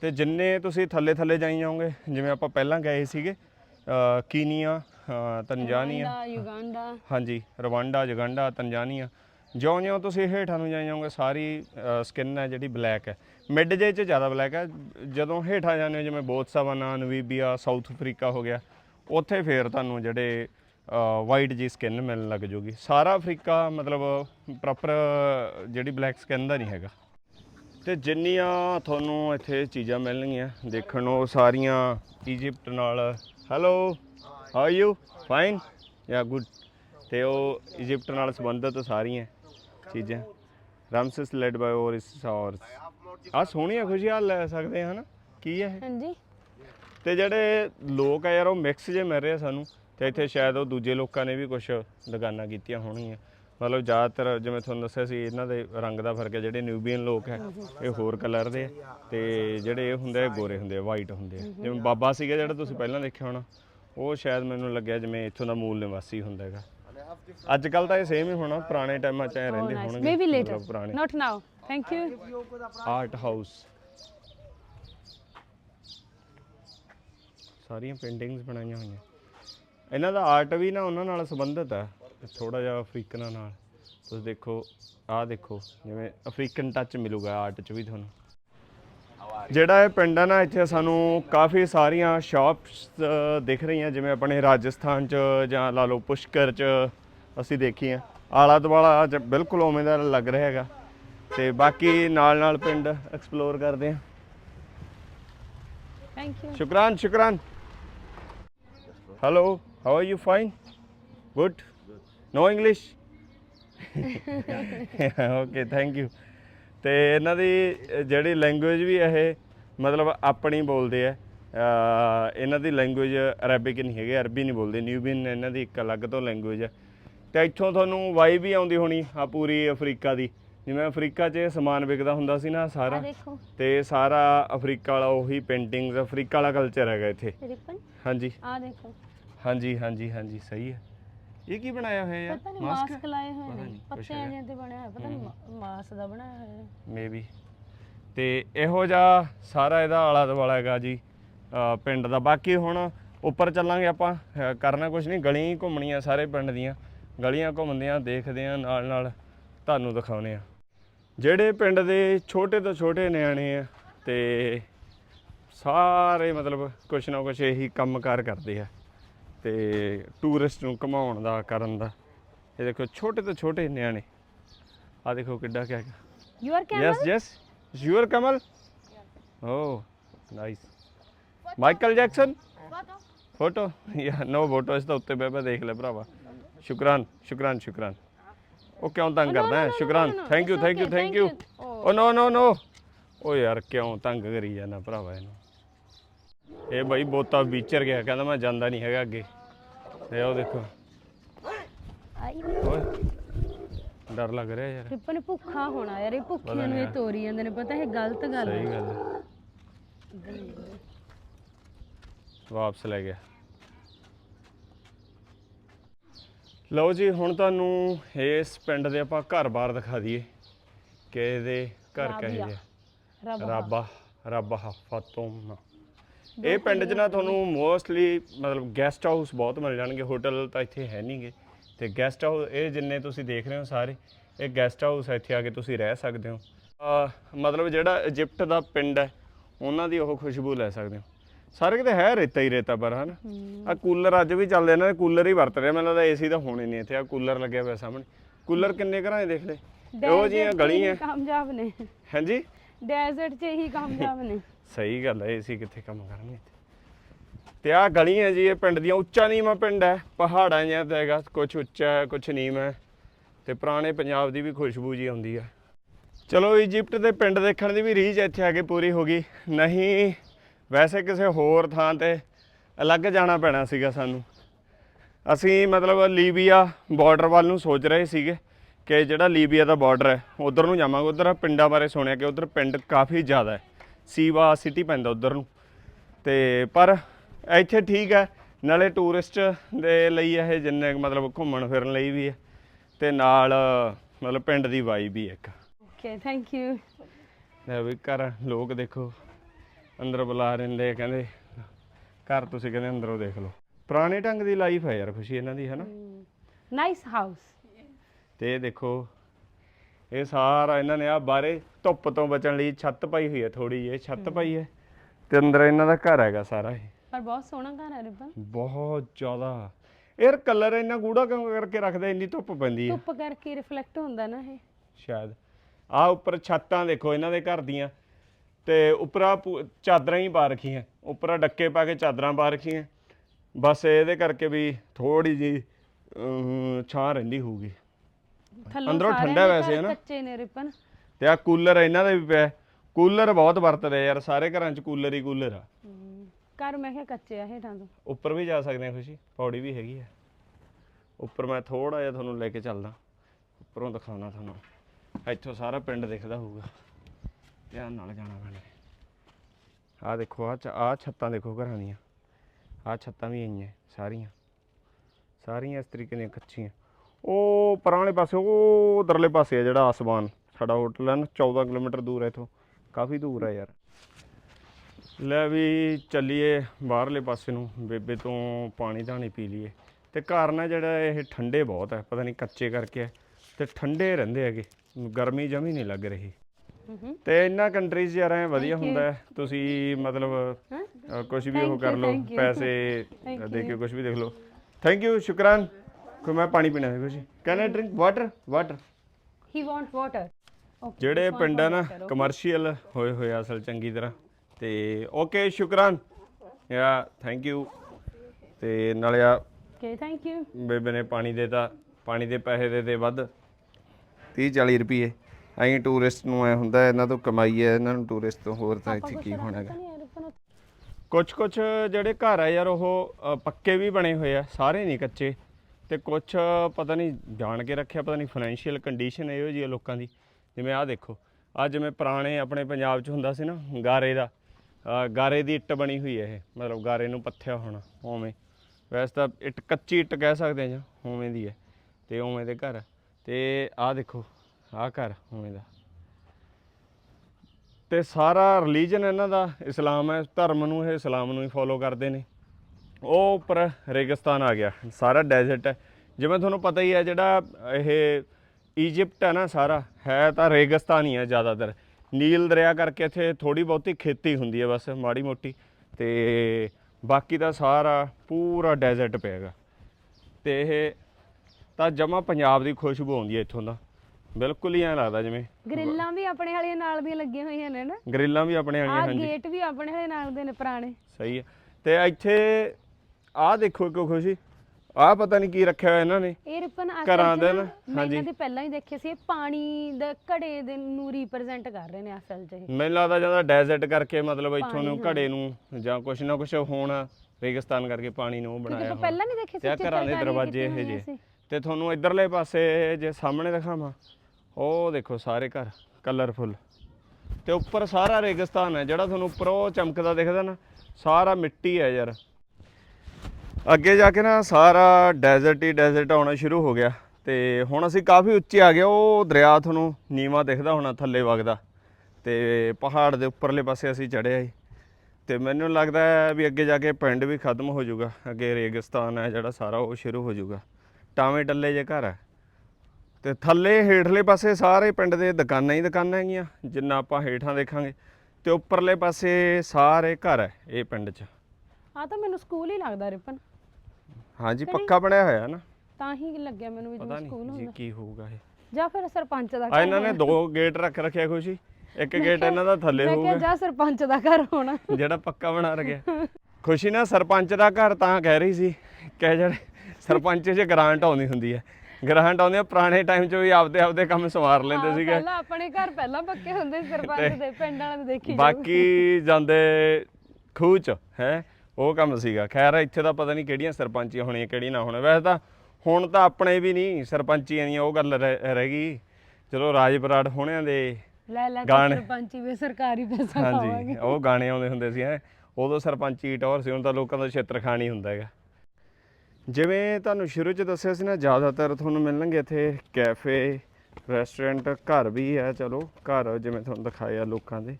ਤੇ ਜਿੰਨੇ ਤੁਸੀਂ ਥੱਲੇ ਥੱਲੇ ਜਾਈ ਜਾਓਗੇ ਜਿਵੇਂ ਆਪਾਂ ਪਹਿਲਾਂ ਗਏ ਸੀਗੇ ਅ, ਕੀਨੀਆ ਅ, ਤੰਜਾਨੀਆ ਰਵਾਂਡਾ, ਯੁਗਾਂਡਾ। ਹਾਂਜੀ ਰਵਾਂਡਾ ਜਗੰਡਾ ਤੰਜਾਨੀਆ ਜਿਉਂ-ਜਿਉਂ ਤੁਸੀਂ ਹੇਠਾਂ ਨੂੰ ਜਾਈ ਜਾਓਗੇ ਸਾਰੀ ਸਕਿਨ ਹੈ ਜਿਹੜੀ ਬਲੈਕ ਹੈ। ਮਿਡ ਜੇ ਚ ਜ਼ਿਆਦਾ ਬਲੈਕ ਹੈ। ਜਦੋਂ ਹੇਠਾਂ ਜਾਂਦੇ ਹੋ ਜਿਵੇਂ ਬੋਤਸਵਾਨਾ ਨਵੀਬੀਆ ਸਾਊਥ ਅਫਰੀਕਾ ਹੋ ਗਿਆ ਉੱਥੇ ਫੇਰ ਤੁਹਾਨੂੰ ਜਿਹੜੇ ਵਾਈਟ ਜੀ ਸਕਿਨ ਮਿਲਣ ਲੱਗ ਜੂਗੀ। ਸਾਰਾ ਅਫਰੀਕਾ ਮਤਲਬ ਪ੍ਰੋਪਰ ਜਿਹੜੀ ਬਲੈਕ ਸਕਿਨ ਦਾ ਨਹੀਂ ਹੈਗਾ। ਤੇ ਜਿੰਨੀਆਂ ਤੁਹਾਨੂੰ ਇੱਥੇ ਚੀਜ਼ਾਂ ਮਿਲਣਗੀਆਂ ਦੇਖਣ ਨੂੰ ਸਾਰੀਆਂ ਇਜਿਪਟ ਨਾਲ। Hello how you fine ya good ਤੇ ਉਹ ਇਜਿਪਟ ਨਾਲ ਸੰਬੰਧਿਤ ਸਾਰੀਆਂ ਚੀਜ਼ਾਂ। ਰਾਮਸਸ ਲੈਡ ਬਾਈ ਔਰਸ ਆ ਸੋਹਣੀਆਂ ਖੁਸ਼ੀਆਂ ਲੈ ਸਕਦੇ ਹਨ? ਕੀ ਹੈ ਹਾਂਜੀ। ਤੇ ਜਿਹੜੇ ਲੋਕ ਆ ਯਾਰ ਉਹ ਮਿਕਸ ਜੇ ਮਿਲ ਰਹੇ ਸਾਨੂੰ। ਤੇ ਇੱਥੇ ਸ਼ਾਇਦ ਉਹ ਦੂਜੇ ਲੋਕਾਂ ਨੇ ਵੀ ਕੁਝ ਦੁਕਾਨਾਂ ਕੀਤੀਆਂ ਹੋਣਗੀਆਂ। ਮਤਲਬ ਜ਼ਿਆਦਾਤਰ ਜਿਵੇਂ ਤੁਹਾਨੂੰ ਦੱਸਿਆ ਸੀ ਇਹਨਾਂ ਦੇ ਰੰਗ ਦਾ ਫ਼ਰਕ ਹੈ ਜਿਹੜੇ ਨਿਊਬੀਅਨ ਲੋਕ ਹੈ ਇਹ ਹੋਰ ਕਲਰ ਦੇ ਆ। ਤੇ ਜਿਹੜੇ ਇਹ ਹੁੰਦੇ ਆ ਗੋਰੇ ਹੁੰਦੇ ਆ ਵਾਈਟ ਹੁੰਦੇ ਆ। ਜਿਵੇਂ ਬਾਬਾ ਸੀਗਾ ਜਿਹੜਾ ਤੁਸੀਂ ਪਹਿਲਾਂ ਦੇਖਿਆ ਹੋਣਾ ਉਹ ਸ਼ਾਇਦ ਮੈਨੂੰ ਲੱਗਿਆ ਜਿਵੇਂ ਇੱਥੋਂ ਦਾ ਮੂਲ ਨਿਵਾਸੀ ਹੁੰਦਾ ਹੈਗਾ। ਅੱਜ ਕੱਲ ਤਾਂ ਇਹ ਸੇਮ ਹੀ ਹੋਣਾ ਪੁਰਾਣੇ ਟਾਈਮਾਂ 'ਚ ਐ ਰਹਿੰਦੇ ਹੋਣਗੇ maybe later not now thank you art house ਸਾਰੀਆਂ ਪੇਂਟਿੰਗਸ ਬਣਾਈਆਂ ਹੋਈਆਂ। ਇਹਨਾਂ ਦਾ ਆਰਟ ਵੀ ਨਾ ਉਹਨਾਂ ਨਾਲ ਸੰਬੰਧਿਤ ਹੈ ਥੋੜਾ ਜਿਹਾ ਅਫਰੀਕਨਾਂ ਨਾਲ। ਤੁਸੀਂ ਦੇਖੋ ਆਹ ਦੇਖੋ ਜਿਵੇਂ ਅਫਰੀਕਨ ਟੱਚ ਮਿਲੂਗਾ ਆਰਟ 'ਚ ਵੀ ਤੁਹਾਨੂੰ। ਜਿਹੜਾ ਇਹ ਪਿੰਡ ਹੈ ਨਾ ਇੱਥੇ ਸਾਨੂੰ ਕਾਫੀ ਸਾਰੀਆਂ ਸ਼ਾਪਸ ਦਿਖ ਰਹੀਆਂ ਜਿਵੇਂ ਆਪਣੇ ਰਾਜਸਥਾਨ 'ਚ ਜਾਂ ਲਾ ਲਓ ਪੁਸ਼ਕਰ 'ਚ ਅਸੀਂ ਦੇਖੀਆਂ। ਆਲਾ ਦੁਆਲਾ ਜ- ਬਿਲਕੁਲ ਉਵੇਂ ਦਾ ਲੱਗ ਰਿਹਾ ਹੈਗਾ। ਤੇ ਬਾਕੀ ਨਾਲ ਨਾਲ ਪਿੰਡ ਐਕਸਪਲੋਰ ਕਰਦੇ ਹਾਂ ਥੈਂਕ ਯੂ ਸ਼ੁਕਰਾਨ ਸ਼ੁਕਰਾਨ। Hello how are you fine good no English okay thank you ਤੇ ਇਹਨਾਂ ਦੀ ਅ, ਜਿਹੜੀ ਲੈਂਗੁਏਜ ਵੀ ਇਹ ਮਤਲਬ ਆਪਣੀ ਬੋਲਦੇ ਆ ਅ, ਇਹਨਾਂ ਦੀ ਲੈਂਗੁਏਜ ਅਰਬਿਕ ਨਹੀਂ ਹੈਗੇ ਅਰਬੀ ਨਹੀਂ ਬੋਲਦੇ ਨਿਊਬੀਨ ਇਹਨਾਂ ਦੀ ਇੱਕ ਅਲੱਗ ਤੋਂ ਲੈਂਗੁਏਜ ਹੈ ਤੇ ਇੱਥੋਂ ਤੁਹਾਨੂੰ ਵਾਈ ਵੀ ਆਉਂਦੀ ਹੋਣੀ ਆ ਪੂਰੀ ਅਫਰੀਕਾ ਦੀ। ਜਿਵੇਂ ਅਫਰੀਕਾ 'ਚ ਸਮਾਨ ਵਿਕਦਾ ਹੁੰਦਾ ਸੀ ਨਾ ਆ ਸਾਰਾ ਦੇਖੋ। ਤੇ ਸਾਰਾ ਅਫਰੀਕਾ ਵਾਲਾ ਉਹੀ ਪੇਂਟਿੰਗਸ ਅਫਰੀਕਾ ਵਾਲਾ ਕਲਚਰ ਹੈਗਾ ਇੱਥੇ। ਰਿਪਨ? ਹਾਂਜੀ। ਆ ਦੇਖੋ। ਹਾਂਜੀ ਹਾਂਜੀ ਹਾਂਜੀ ਸਹੀ ਹੈ। ਇਹ ਕੀ ਬਣਾਇਆ ਹੋਇਆ ਯਾਰ? ਪਤਾ ਨਹੀਂ ਮਾਸਕ ਲਾਏ ਹੋਏ ਪਤਾ ਨੇ। ਨਹੀਂ, ਕੁਛ ਪੱਤਿਆਂ ਹੈਗਾ। ਜਿਹੇ ਤੇ ਬਣਿਆ ਹੋਇਆ ਪਤਾ ਨਹੀਂ ਮਾਸ ਦਾ ਬਣਾਇਆ ਹੋਇਆ ਮੇਬੀ ਤੇ ਇਹੋ ਜਿਹਾ ਸਾਰਾ ਇਹਦਾ ਆਲਾ ਦੁਆਲਾ ਹੈਗਾ ਜੀ ਪਿੰਡ ਦਾ। ਬਾਕੀ ਹੁਣ ਉੱਪਰ ਚੱਲਾਂਗੇ ਆਪਾਂ। ਕਰਨਾ ਕੁਝ ਨਹੀਂ ਗਲੀਆਂ ਹੀ ਘੁੰਮਣੀਆਂ ਸਾਰੇ ਪਿੰਡ ਦੀਆਂ। ਗਲੀਆਂ ਘੁੰਮਦੇ ਆ ਦੇਖਦੇ ਆ ਨਾਲ ਨਾਲ ਤੁਹਾਨੂੰ ਦਿਖਾਉਨੇ ਆ। ਜਿਹੜੇ ਪਿੰਡ ਦੇ ਛੋਟੇ ਤੋਂ ਛੋਟੇ ਨਿਆਣੇ ਆ ਤੇ ਸਾਰੇ ਮਤਲਬ ਕੁਛ ਨਾ ਕੁਛ ਇਹੀ ਕੰਮਕਾਰ ਕਰਦੇ ਆ। ਤੇ ਟੂਰਿਸਟ ਨੂੰ ਘਮਾਉਣ ਦਾ ਕਰਨ ਦਾ ਇਹ ਦੇਖੋ ਛੋਟੇ ਤੋਂ ਛੋਟੇ ਨਿਆਣੇ ਆ ਦੇਖੋ ਕਿੱਡਾ ਕਿਆ you are camera Yes, yes. Is your Kamal? Oh, nice. Michael Jackson? Photo? Yeah, no photo ਇਸ ਤਾਂ ਉੱਤੇ ਬਹਿ ਬਹਿ ਦੇਖ ਲੈ ਭਰਾਵਾ ਸ਼ੁਕਰਾਨ ਸ਼ੁਕਰਾਨ ਸ਼ੁਕਰਾਨ ਉਹ ਕਿਉਂ ਤੰਗ no, ਕਰਦਾ ਹੈ ਸ਼ੁਕਰਾਨ thank you thank you thank you. Oh. Oh no no no oh ਯਾਰ ਕਿਉਂ ਤੰਗ ਕਰੀ ਜਾਂਦਾ ਭਰਾਵਾ ਇਹਨੂੰ ਇਹ ਬਾਈ ਬੋਤਾ ਵਿਚਰ ਗਿਆ ਕਹਿੰਦਾ ਮੈਂ ਜਾਂਦਾ ਨਹੀਂ ਹੈਗਾ ਅੱਗੇ। ਤੇ ਉਹ ਦੇਖੋ। ਆਈ। ਓਏ ਡਰ ਲੱਗ ਰਿਹਾ ਯਾਰ। ਰਿਪਨ ਭੁੱਖਾ ਹੋਣਾ ਯਾਰ ਇਹ ਭੁੱਖੀਆਂ ਨੂੰ ਇਹ ਤੋਰੀ ਜਾਂਦੇ ਨੇ ਪਤਾ ਇਹ ਗਲਤ ਗੱਲ ਸਹੀ ਹੈ। ਗੱਲ ਹੈ। ਵਾਪਸ ਲੈ ਗਿਆ। ਲਓ ਜੀ ਹੁਣ ਤੁਹਾਨੂੰ ਇਸ ਪਿੰਡ ਦੇ ਆਪਾਂ ਘਰ-ਬਾਰ ਦਿਖਾ ਦਈਏ। ਕਿ ਇਹਦੇ ਘਰ ਕਹੇ ਰਾਬੀਆ। ਜੇ ਰੱਬ ਰਾਬਾ ਰਾਬਾ ਇਹ ਪਿੰਡ 'ਚ ਨਾ ਤੁਹਾਨੂੰ ਮੋਸਟਲੀ ਮਤਲਬ ਗੈਸਟ ਹਾਊਸ ਬਹੁਤ ਮਿਲ ਜਾਣਗੇ ਹੋਟਲ ਤਾਂ ਇੱਥੇ ਹੈ ਨਹੀਂਗੇ ਤੇ ਗੈਸਟ ਹਾਊਸ ਇਹ ਜਿੰਨੇ ਤੁਸੀਂ ਦੇਖ ਰਹੇ ਹੋ ਸਾਰੇ ਇਹ ਗੈਸਟ ਹਾਊਸ ਇੱਥੇ ਆ ਕੇ ਤੁਸੀਂ ਰਹਿ ਸਕਦੇ ਹੋ। ਮਤਲਬ ਜਿਹੜਾ ਇਜਿਪਟ ਦਾ ਪਿੰਡ ਹੈ ਉਹਨਾਂ ਦੀ ਉਹ ਖੁਸ਼ਬੂ ਲੈ ਸਕਦੇ ਹੋ। ਸਾਰੇ ਕਿਤੇ ਹੈ ਰੇਤਾ ਹੀ ਰੇਤਾ ਪਰ ਹਨ? ਆ ਕੂਲਰ ਅੱਜ ਵੀ ਚੱਲਦੇ ਨੇ ਕੂਲਰ ਹੀ ਵਰਤ ਰਿਹਾ ਮੈਨੂੰ ਲੱਗਦਾ ਏਸੀ ਤਾਂ ਹੋਣੇ ਨਹੀਂ ਇੱਥੇ ਆ ਕੂਲਰ ਲੱਗਿਆ ਹੋਇਆ ਸਾਹਮਣੇ। ਕੂਲਰ ਕਿੰਨੇ ਘਰਾਂ 'ਚ ਦੇਖ ਲੈ। ਇਹੋ ਜਿਹੀਆਂ ਗਲੀਆਂ। ਕਾਮਯਾਬ ਨੇ। ਹਾਂਜੀ? ਡੈਜ਼ਰਟ 'ਚ ਹੀ ਕਾਮਯਾਬ ਨੇ। ਸਹੀ ਗੱਲ ਹੈ, ਏਸੀ ਕਿੱਥੇ ਕੰਮ ਕਰਨਗੇ ਤੇ ਆ ਗਲੀਆਂ ਜੀ, ਇਹ ਪਿੰਡ ਦੀਆਂ ਉੱਚਾ ਨੀਵਾਂ ਪਿੰਡ ਹੈ, ਪਹਾੜਾਂ ਜਿਹਾ ਤੇ ਹੈਗਾ ਕੁਝ ਉੱਚਾ ਹੈ ਕੁਝ ਨੀਵਾਂ ਹੈ, ਤੇ ਪੁਰਾਣੇ ਪੰਜਾਬ ਦੀ ਵੀ ਖੁਸ਼ਬੂ ਜੀ ਆਉਂਦੀ ਹੈ। ਚਲੋ ਇਜਿਪਟ ਦੇ ਪਿੰਡ ਦੇਖਣ ਦੀ ਵੀ ਰੀਝ ਇੱਥੇ ਆ ਕੇ ਪੂਰੀ ਹੋ ਗਈ। ਨਹੀਂ, ਵੈਸੇ ਕਿਸੇ ਹੋਰ ਥਾਂ ਤੇ ਅਲੱਗ ਜਾਣਾ ਪੈਣਾ ਸੀਗਾ ਸਾਨੂੰ। ਅਸੀਂ ਮਤਲਬ ਲੀਬੀਆ ਬਾਰਡਰ ਵੱਲ ਨੂੰ ਸੋਚ ਰਹੇ ਸੀਗੇ ਕਿ ਜਿਹੜਾ ਲੀਬੀਆ ਦਾ ਬਾਰਡਰ ਹੈ, ਉਧਰ ਨੂੰ ਜਾਵਾਂਗੇ, ਉਧਰ ਪਿੰਡਾਂ ਬਾਰੇ ਸੁਣਿਆ ਕਿ ਉਧਰ ਪਿੰਡ ਕਾਫੀ ਜ਼ਿਆਦਾ ਹੈ। ਸੀਵਾ ਸਿਟੀ ਪੈਂਦਾ ਉਧਰ ਨੂੰ। ਤੇ ਪਰ ਇੱਥੇ ਠੀਕ ਹੈ ਨਾਲੇ ਟੂਰਿਸਟ ਦੇ ਲਈ ਇਹ ਜਿੰਨੇ ਮਤਲਬ ਘੁੰਮਣ ਫਿਰਨ ਲਈ ਵੀ ਹੈ ਤੇ ਨਾਲ ਮਤਲਬ ਪਿੰਡ ਦੀ ਵਾਈਬ ਵੀ ਇੱਕ। ਓਕੇ ਥੈਂਕ ਯੂ ਲੈ ਵੀ ਘਰ ਲੋਕ ਦੇਖੋ ਅੰਦਰ ਬੁਲਾ ਰਹਿੰਦੇ ਕਹਿੰਦੇ ਘਰ ਤੁਸੀਂ ਕਹਿੰਦੇ ਅੰਦਰੋਂ ਦੇਖ ਲਓ। ਪੁਰਾਣੇ ਢੰਗ ਦੀ ਲਾਈਫ ਹੈ ਯਾਰ ਖੁਸ਼ੀ ਇਹਨਾਂ ਦੀ ਹੈ ਨਾ? ਨਾਈਸ ਹਾਊਸ ਤੇ ਦੇਖੋ ਇਹ ਸਾਰਾ ਇਹਨਾਂ ਨੇ ਆ ਬਾਹਰੇ ਧੁੱਪ ਤੋਂ ਬਚਣ ਲਈ ਛੱਤ ਪਾਈ ਹੋਈ ਹੈ ਥੋੜੀ ਜਿਹੀ ਛੱਤ ਪਾਈ ਹੈ ਤੇ ਅੰਦਰ ਇਹਨਾਂ ਦਾ ਘਰ ਹੈਗਾ ਸਾਰਾ ਇਹ। ਪਰ ਬਹੁਤ ਸੋਹਣਾ ਘਰ ਹੈ ਰਿਪਨ ਬਹੁਤ ਜ਼ਿਆਦਾ। ਯਾਰ ਕਲਰ ਇੰਨਾ ਗੂੜਾ ਕਿਉਂ ਕਰਕੇ ਰੱਖਦੇ ਇੰਨੀ ਧੁੱਪ ਪੈਂਦੀ ਹੈ। ਧੁੱਪ ਕਰਕੇ ਰਿਫਲੈਕਟ ਹੁੰਦਾ ਨਾ ਇਹ। ਸ਼ਾਇਦ। ਆ ਉੱਪਰ ਛੱਤਾਂ ਦੇਖੋ ਇਹਨਾਂ ਦੇ ਘਰ ਦੀਆਂ। ਤੇ ਉੱਪਰਾਂ ਚਾਦਰਾਂ ਹੀ ਪਾ ਰੱਖੀਆਂ। ਉੱਪਰਾਂ ਡੱਕੇ ਪਾ ਕੇ ਚਾਦਰਾਂ ਪਾ ਰੱਖੀਆਂ। ਬਸ ਇਹਦੇ ਕਰਕੇ ਵੀ ਥੋੜੀ ਜੀ ਛਾਂ ਰਹਿੰਦੀ ਹੋਊਗੀ। ਥੱਲੋਂ ਅੰਦਰੋਂ ਸਾਰਿਆਂ ਠੰਡਾ ਦੇ ਵੈਸੇ ਘਰ ਹੈ ਨਾ? ਕੱਚੇ ਨੇ ਰਿਪਨ। ਤੇ ਆ ਕੂਲਰ ਇਹਨਾਂ ਦੇ ਵੀ ਪਿਆ। ਕੂਲਰ ਬਹੁਤ ਵਰਤਦੇ ਯਾਰ ਸਾਰੇ ਘਰਾਂ 'ਚ ਕੂਲਰ ਹੀ ਕੂਲਰ ਆ। ਘਰ ਮੈਂ ਕਿਹਾ ਕੱਚੇ ਆ ਹੇਠਾਂ ਤੋਂ। ਉੱਪਰ ਵੀ ਜਾ ਸਕਦੇ ਆ ਖੁਸ਼ੀ ਪੌੜੀ ਵੀ ਹੈਗੀ ਆ। ਉੱਪਰ ਮੈਂ ਥੋੜਾ ਜਿਹਾ ਤੁਹਾਨੂੰ ਲੈ ਕੇ ਚੱਲਦਾ ਉੱਪਰੋਂ ਦਿਖਾਉਣਾ ਤੁਹਾਨੂੰ। ਇੱਥੋਂ ਸਾਰਾ ਪਿੰਡ ਦਿਖਦਾ ਹੋਊਗਾ। ਧਿਆਨ ਨਾਲ ਜਾਣਾ ਪੈਣਾ। ਆਹ ਦੇਖੋ ਆ ਆ ਛੱਤਾਂ ਦੇਖੋ ਘਰਾਂ ਦੀਆਂ। ਆ ਛੱਤਾਂ ਵੀ ਆਈਆਂ ਸਾਰੀਆਂ। ਸਾਰੀਆਂ ਇਸ ਤਰੀਕੇ ਦੀਆਂ ਕੱਚੀਆਂ। ਉਹ ਪਰਾਲੇ ਪਾਸੇ ਉਹ ਉਧਰਲੇ ਪਾਸੇ ਆ ਜਿਹੜਾ ਆਸਮਾਨ। ਸਾਡਾ ਹੋਟਲ ਹੈ ਨਾ 14 ਕਿਲੋਮੀਟਰ ਦੂਰ ਹੈ ਇਥੋਂ। ਕਾਫੀ ਦੂਰ ਹੈ ਯਾਰ। ਲੈ ਵੀ ਚੱਲੀਏ ਬਾਹਰਲੇ ਪਾਸੇ ਨੂੰ ਬੇਬੇ ਤੋਂ ਪਾਣੀ ਧਾਣੀ ਪੀ ਲਈਏ। ਤੇ ਕਾਰਨ ਹੈ ਜਿਹੜਾ ਇਹ ਠੰਡੇ ਬਹੁਤ ਹੈ ਪਤਾ ਨਹੀਂ ਕੱਚੇ ਕਰਕੇ ਹੈ ਤੇ ਠੰਡੇ ਰਹਿੰਦੇ ਹੈਗੇ ਗਰਮੀ ਜਮੀ ਨਹੀਂ ਲੱਗ ਰਹੀ। ਤੇ ਇੰਨਾ ਕੰਟਰੀਜ਼ ਯਾਰ ਐ ਵਧੀਆ ਹੁੰਦਾ ਹੈ ਤੁਸੀਂ ਮਤਲਬ ਕੁਝ ਵੀ ਉਹ ਕਰ ਲਓ. ਪੈਸੇ ਦੇ ਕੇ ਕੁਝ ਵੀ ਦੇਖ ਲਓ। ਥੈਂਕ ਯੂ ਸ਼ੁਕਰਾਨ। ਕੋਈ ਮੈਂ ਪਾਣੀ ਪੀਣਾ ਹੈ ਕੁਝ can I drink water water he want water ਜਿਹੜੇ ਪਿੰਡ ਆ ਨਾ ਕਮਰਸ਼ੀਅਲ ਹੋਏ ਹੋਏ ਆ ਅਸਲ ਚੰਗੀ ਤਰ੍ਹਾਂ। ਤੇ ਓਕੇ ਸ਼ੁਕਰਾਨ। ਯਾ ਥੈਂਕ ਯੂ ਤੇ ਨਾਲੇ ਆ ਓਕੇ ਥੈਂਕ ਯੂ ਬੇਬੇ ਨੇ ਪਾਣੀ ਦੇਤਾ। ਪਾਣੀ ਦੇ ਪੈਸੇ ਦੇ ਦੇ ਵੱਧ। 30 40 ਰੁਪਏ ਐਂ ਟੂਰਿਸਟ ਨੂੰ ਐ ਹੁੰਦਾ ਇਹਨਾਂ ਤੋਂ ਕਮਾਈ ਹੈ ਇਹਨਾਂ ਨੂੰ ਟੂਰਿਸਟ ਤੋਂ। ਹੋਰ ਤਾਂ ਇੱਥੇ ਕੀ ਹੋਣਾ ਹੈਗਾ। ਕੁਝ ਕੁਝ ਜਿਹੜੇ ਘਰ ਆ ਯਾਰ ਉਹ ਅ, ਪੱਕੇ ਵੀ ਬਣੇ ਹੋਏ ਆ ਸਾਰੇ ਨਹੀਂ ਕੱਚੇ। ਤੇ ਕੁਝ ਪਤਾ ਨਹੀਂ ਜਾਣ ਕੇ ਰੱਖਿਆ, ਪਤਾ ਨਹੀਂ ਫਾਈਨੈਂਸ਼ੀਅਲ ਕੰਡੀਸ਼ਨ ਇਹੋ ਜਿਹੀ ਆ ਲੋਕਾਂ ਦੀ। ਜਿਵੇਂ ਆਹ ਦੇਖੋ ਆ ਜਿਵੇਂ ਪੁਰਾਣੇ ਆਪਣੇ ਪੰਜਾਬ 'ਚ ਹੁੰਦਾ ਸੀ ਨਾ, ਗਾਰੇ ਦਾ ਗਾਰੇ ਦੀ ਇੱਟ ਬਣੀ ਹੋਈ ਹੈ ਇਹ, ਮਤਲਬ ਗਾਰੇ ਨੂੰ ਪੱਥਿਆ ਹੋਣਾ, ਉਵੇਂ। ਵੈਸੇ ਤਾਂ ਇੱਟ, ਕੱਚੀ ਇੱਟ ਕਹਿ ਸਕਦੇ ਆ ਜਾਂ, ਉਵੇਂ ਦੀ ਹੈ ਤੇ ਉਵੇਂ ਦੇ ਘਰ ਆ। ਤੇ ਆਹ ਦੇਖੋ, ਆਹ ਘਰ ਉਵੇਂ ਦਾ। ਤੇ ਸਾਰਾ ਰਿਲੀਜਨ ਇਹਨਾਂ ਦਾ, ਇਸਲਾਮ ਹੈ, ਧਰਮ ਨੂੰ ਇਹ ਇਸਲਾਮ ਨੂੰ ਹੀ ਫੋਲੋ ਕਰਦੇ ਨੇ। ਉਹ ਉੱਪਰ ਰੇਗਿਸਤਾਨ ਆ ਗਿਆ। ਸਾਰਾ ਡੈਜ਼ਰਟ ਹੈ। ਜਿਵੇਂ ਤੁਹਾਨੂੰ ਪਤਾ ਹੀ ਹੈ ਜਿਹੜਾ ਇਹ ਈਜਿਪਟ ਹੈ ਨਾ ਸਾਰਾ ਹੈ ਤਾਂ ਰੇਗਿਸਤਾਨ ਹੀ ਹੈ ਜ਼ਿਆਦਾਤਰ। ਨੀਲ ਦਰਿਆ ਕਰਕੇ ਇੱਥੇ ਥੋੜੀ ਬਹੁਤੀ ਖੇਤੀ ਹੁੰਦੀ ਹੈ ਬਸ ਮਾੜੀ ਮੋਟੀ। ਤੇ ਬਾਕੀ ਤਾਂ ਸਾਰਾ ਪੂਰਾ ਡੈਜ਼ਰਟ ਪਿਆਗਾ ਤੇ ਇਹ ਤਾਂ ਜਮਾ ਪੰਜਾਬ ਦੀ ਖੁਸ਼ਬੂ ਆਉਂਦੀ ਹੈ ਇੱਥੋਂ ਦਾ। ਬਿਲਕੁਲ ਹੀ ਐਂ ਲੱਗਦਾ ਜਿਵੇਂ। ਗ੍ਰਿਲਾਂ ਵੀ ਆਪਣੇ ਵਾਲੇ ਨਾਲ ਦੀਆਂ ਲੱਗੀਆਂ ਹੋਈਆਂ ਨੇ ਨਾ। ਗ੍ਰਿਲਾਂ ਵੀ ਆਪਣੇ ਆ ਵਾਲੀਆਂ ਹਾਂਜੀ। ਗੇਟ ਵੀ ਆਪਣੇ ਵਾਲੇ ਨਾਲ ਦੇ ਨੇ ਪੁਰਾਣੇ। ਸਹੀ ਹੈ। ਤੇ ਇੱਥੇ ਆਹ ਦੇਖੋ ਇੱਕ ਖੁਸ਼ੀ। ਆਹ ਪਤਾ ਨਹੀਂ ਕੀ ਰੱਖਿਆ ਹੋਇਆ ਇਹਨਾਂ ਨੇ। ਇਹ ਰਿਪਨ ਅਸਲ ਦੇ ਨਾ, ਮੈਂ ਹਾਂਜੀ। ਇਹਨਾਂ ਦੇ ਪਹਿਲਾਂ ਹੀ ਦੇਖੇ ਸੀ ਇਹ ਪਾਣੀ ਦਾ ਘੜੇ ਦੇ ਨੂੰ ਰਿਪਰੈਜ਼ੈਂਟ ਕਰ ਰਹੇ ਨੇ ਅਸਲ 'ਚ ਇਹ। ਮੈਨੂੰ ਲੱਗਦਾ ਜ਼ਿਆਦਾ ਡੈਜ਼ਰਟ ਕਰਕੇ ਮਤਲਬ ਇੱਥੋਂ ਨੂੰ ਘੜੇ ਨੂੰ ਜਾਂ ਕੁਛ ਨਾ ਕੁਛ ਹੋਣਾ ਰੇਗਿਸਤਾਨ ਕਰਕੇ ਪਾਣੀ ਨੂੰ ਉਹ ਕਿਉਂਕਿ ਬਣਾਇਆ ਆਪਾਂ ਹੋਣਾ। ਪਹਿਲਾਂ ਨਹੀਂ ਦੇਖੇ ਸੀ ਤੇ ਆਹ ਘਰਾਂ ਦੇ ਚਿੱਤਰਕਾਰੀਆਂ ਦਰਵਾਜ਼ੇ ਇਹ ਜੇ ਸੀ। ਤੇ ਤੁਹਾਨੂੰ ਇਧਰਲੇ ਪਾਸੇ ਜੇ ਸਾਹਮਣੇ ਦਿਖਾਵਾਂ ਉਹ ਦੇਖੋ ਸਾਰੇ ਘਰ ਕਲਰਫੁੱਲ ਤੇ ਉੱਪਰ ਸਾਰਾ ਰੇਗਿਸਤਾਨ ਹੈ ਜਿਹੜਾ ਤੁਹਾਨੂੰ ਉੱਪਰ ਉਹ ਚਮਕਦਾ ਦਿਖਦਾ ਨਾ ਸਾਰਾ ਮਿੱਟੀ ਹੈ ਯਾਰ। ਅੱਗੇ ਜਾ ਕੇ ਨਾ ਸਾਰਾ ਡੈਜ਼ਰਟ ਹੀ ਡੈਜ਼ਰਟ ਆਉਣਾ ਸ਼ੁਰੂ ਹੋ ਗਿਆ ਤੇ ਹੁਣ ਅਸੀਂ ਕਾਫੀ ਉੱਚੇ ਆ ਗਏ ਉਹ ਦਰਿਆ ਤੁਹਾਨੂੰ ਨੀਵਾ ਦਿਖਦਾ ਹੋਣਾ ਥੱਲੇ ਵਗਦਾ। ਤੇ ਪਹਾੜ ਦੇ ਉੱਪਰਲੇ ਪਾਸੇ ਅਸੀਂ ਚੜ੍ਹੇ ਸੀ ਤੇ ਮੈਨੂੰ ਲੱਗਦਾ ਵੀ ਅੱਗੇ ਜਾ ਕੇ ਪਿੰਡ ਵੀ ਖਤਮ ਹੋ ਜਾਊਗਾ। ਅੱਗੇ ਰੇਗਿਸਤਾਨ ਹੈ ਜਿਹੜਾ ਸਾਰਾ ਉਹ ਸ਼ੁਰੂ ਹੋ ਜਾਊਗਾ। ਟਾਵੇਂ ਟੱਲੇ ਜੇ ਘਰ ਹੈ। ਤੇ ਥੱਲੇ ਹੇਠਲੇ ਪਾਸੇ ਸਾਰੇ ਪਿੰਡ ਦੇ ਦੁਕਾਨਾਂ ਹੀ ਦੁਕਾਨਾਂ ਹੈਗੀਆਂ, ਜਿੰਨਾ ਆਪਾਂ ਹੇਠਾਂ ਦੇਖਾਂਗੇ। ਤੇ ਉੱਪਰਲੇ ਪਾਸੇ ਸਾਰੇ ਘਰ ਹੈ ਇਹ ਪਿੰਡ 'ਚ। ਆਹ ਤਾਂ ਮੈਨੂੰ ਸਕੂਲ ਹੀ ਲੱਗਦਾ, ਰਿਪਨ। ਹਾਂਜੀ ਪੱਕਾ ਬਣਿਆ ਹੋਇਆ ਨਾ। ਤਾਂ ਹੀ ਲੱਗਿਆ ਮੈਨੂੰ ਵੀ ਪਤਾ ਜਿਵੇਂ ਸਕੂਲ ਨਹੀਂ ਜੀ ਹੁੰਦਾ। ਕੀ ਹੋਊਗਾ ਇਹ। ਜਾਂ ਫਿਰ ਸਰਪੰਚ ਦਾ ਆ ਘਰ ਇਹਨਾਂ ਨੇ ਦੋ ਗੇਟ ਰੱਖ ਰੱਖਿਆ ਖੁਸ਼ੀ। ਇੱਕ ਗੇਟ ਇਹਨਾਂ ਦਾ ਥੱਲੇ ਮੈਂ ਕਿਹਾ ਹੋਊਗਾ। ਜਾਂ ਸਰਪੰਚ ਦਾ ਘਰ ਹੋਣਾ। ਜਿਹੜਾ ਪੱਕਾ ਬਣਾ ਰਖਿਆ ਖੁਸ਼ੀ ਨਾ ਸਰਪੰਚ ਦਾ ਘਰ ਤਾਂ ਕਹਿ ਰਹੀ ਸੀ। ਕਿ ਜਿਹੜੇ ਸਰਪੰਚ 'ਚ ਗ੍ਰਾਂਟ ਆਉਂਦੀ ਹੁੰਦੀ ਹੈ। ਗ੍ਰਾਂਟ ਆਉਂਦੀ ਆ ਪੁਰਾਣੇ ਟਾਈਮ 'ਚ ਵੀ ਆਪਦੇ ਆਪਦੇ ਕੰਮ ਸਵਾਰ ਲੈਂਦੇ ਹਾਂ, ਸੀਗੇ। ਪਹਿਲਾਂ ਆਪਣੇ ਘਰ ਪਹਿਲਾਂ ਪੱਕੇ ਹੁੰਦੇ ਸੀ ਸਰਪੰਚ ਦੇ ਪਿੰਡ ਵਾਲਿਆਂ ਦੇ ਦੇਖੀ ਜਾਓ। ਬਾਕੀ ਜਾਂਦੇ ਖੂਹ 'ਚ ਹੈ? ਉਹ ਕੰਮ ਸੀਗਾ। ਖੈਰ ਇੱਥੇ ਤਾਂ ਪਤਾ ਨਹੀਂ ਕਿਹੜੀਆਂ ਸਰਪੰਚੀਆਂ ਹੋਣੀਆਂ ਕਿਹੜੀ ਨਾ ਹੋਣੇ। ਵੈਸੇ ਤਾਂ ਹੁਣ ਤਾਂ ਆਪਣੇ ਵੀ ਨਹੀਂ ਸਰਪੰਚੀਆਂ ਦੀਆਂ ਉਹ ਗੱਲ ਰਹਿ ਰਹਿ ਗਈ। ਚਲੋ ਰਾਜ ਬਰਾੜ ਹੋਣਿਆਂ ਦੇ ਲੈ ਲੈ ਕੇ ਗਾਣੇ। ਸਰਪੰਚੀ ਵੀ ਸਰਕਾਰੀ ਪੈਸਾ ਹਾਂਜੀ ਖਾਵਾਂਗੇ ਉਹ ਗਾਣੇ ਆਉਂਦੇ ਹੁੰਦੇ ਸੀ ਹੈ। ਉਦੋਂ ਸਰਪੰਚੀ ਟੌਰ ਸੀ ਹੁਣ ਤਾਂ ਲੋਕਾਂ ਦਾ ਛੇਤਰ ਖਾਣੀ ਹੁੰਦਾ ਹੈਗਾ। ਜਿਵੇਂ ਤੁਹਾਨੂੰ ਸ਼ੁਰੂ 'ਚ ਦੱਸਿਆ ਸੀ ਨਾ ਜ਼ਿਆਦਾਤਰ ਤੁਹਾਨੂੰ ਮਿਲਣਗੇ ਇੱਥੇ ਕੈਫੇ ਰੈਸਟੋਰੈਂਟ ਘਰ ਵੀ ਹੈ ਚਲੋ ਘਰ ਜਿਵੇਂ ਤੁਹਾਨੂੰ ਦਿਖਾਇਆ ਲੋਕਾਂ ਦੇ।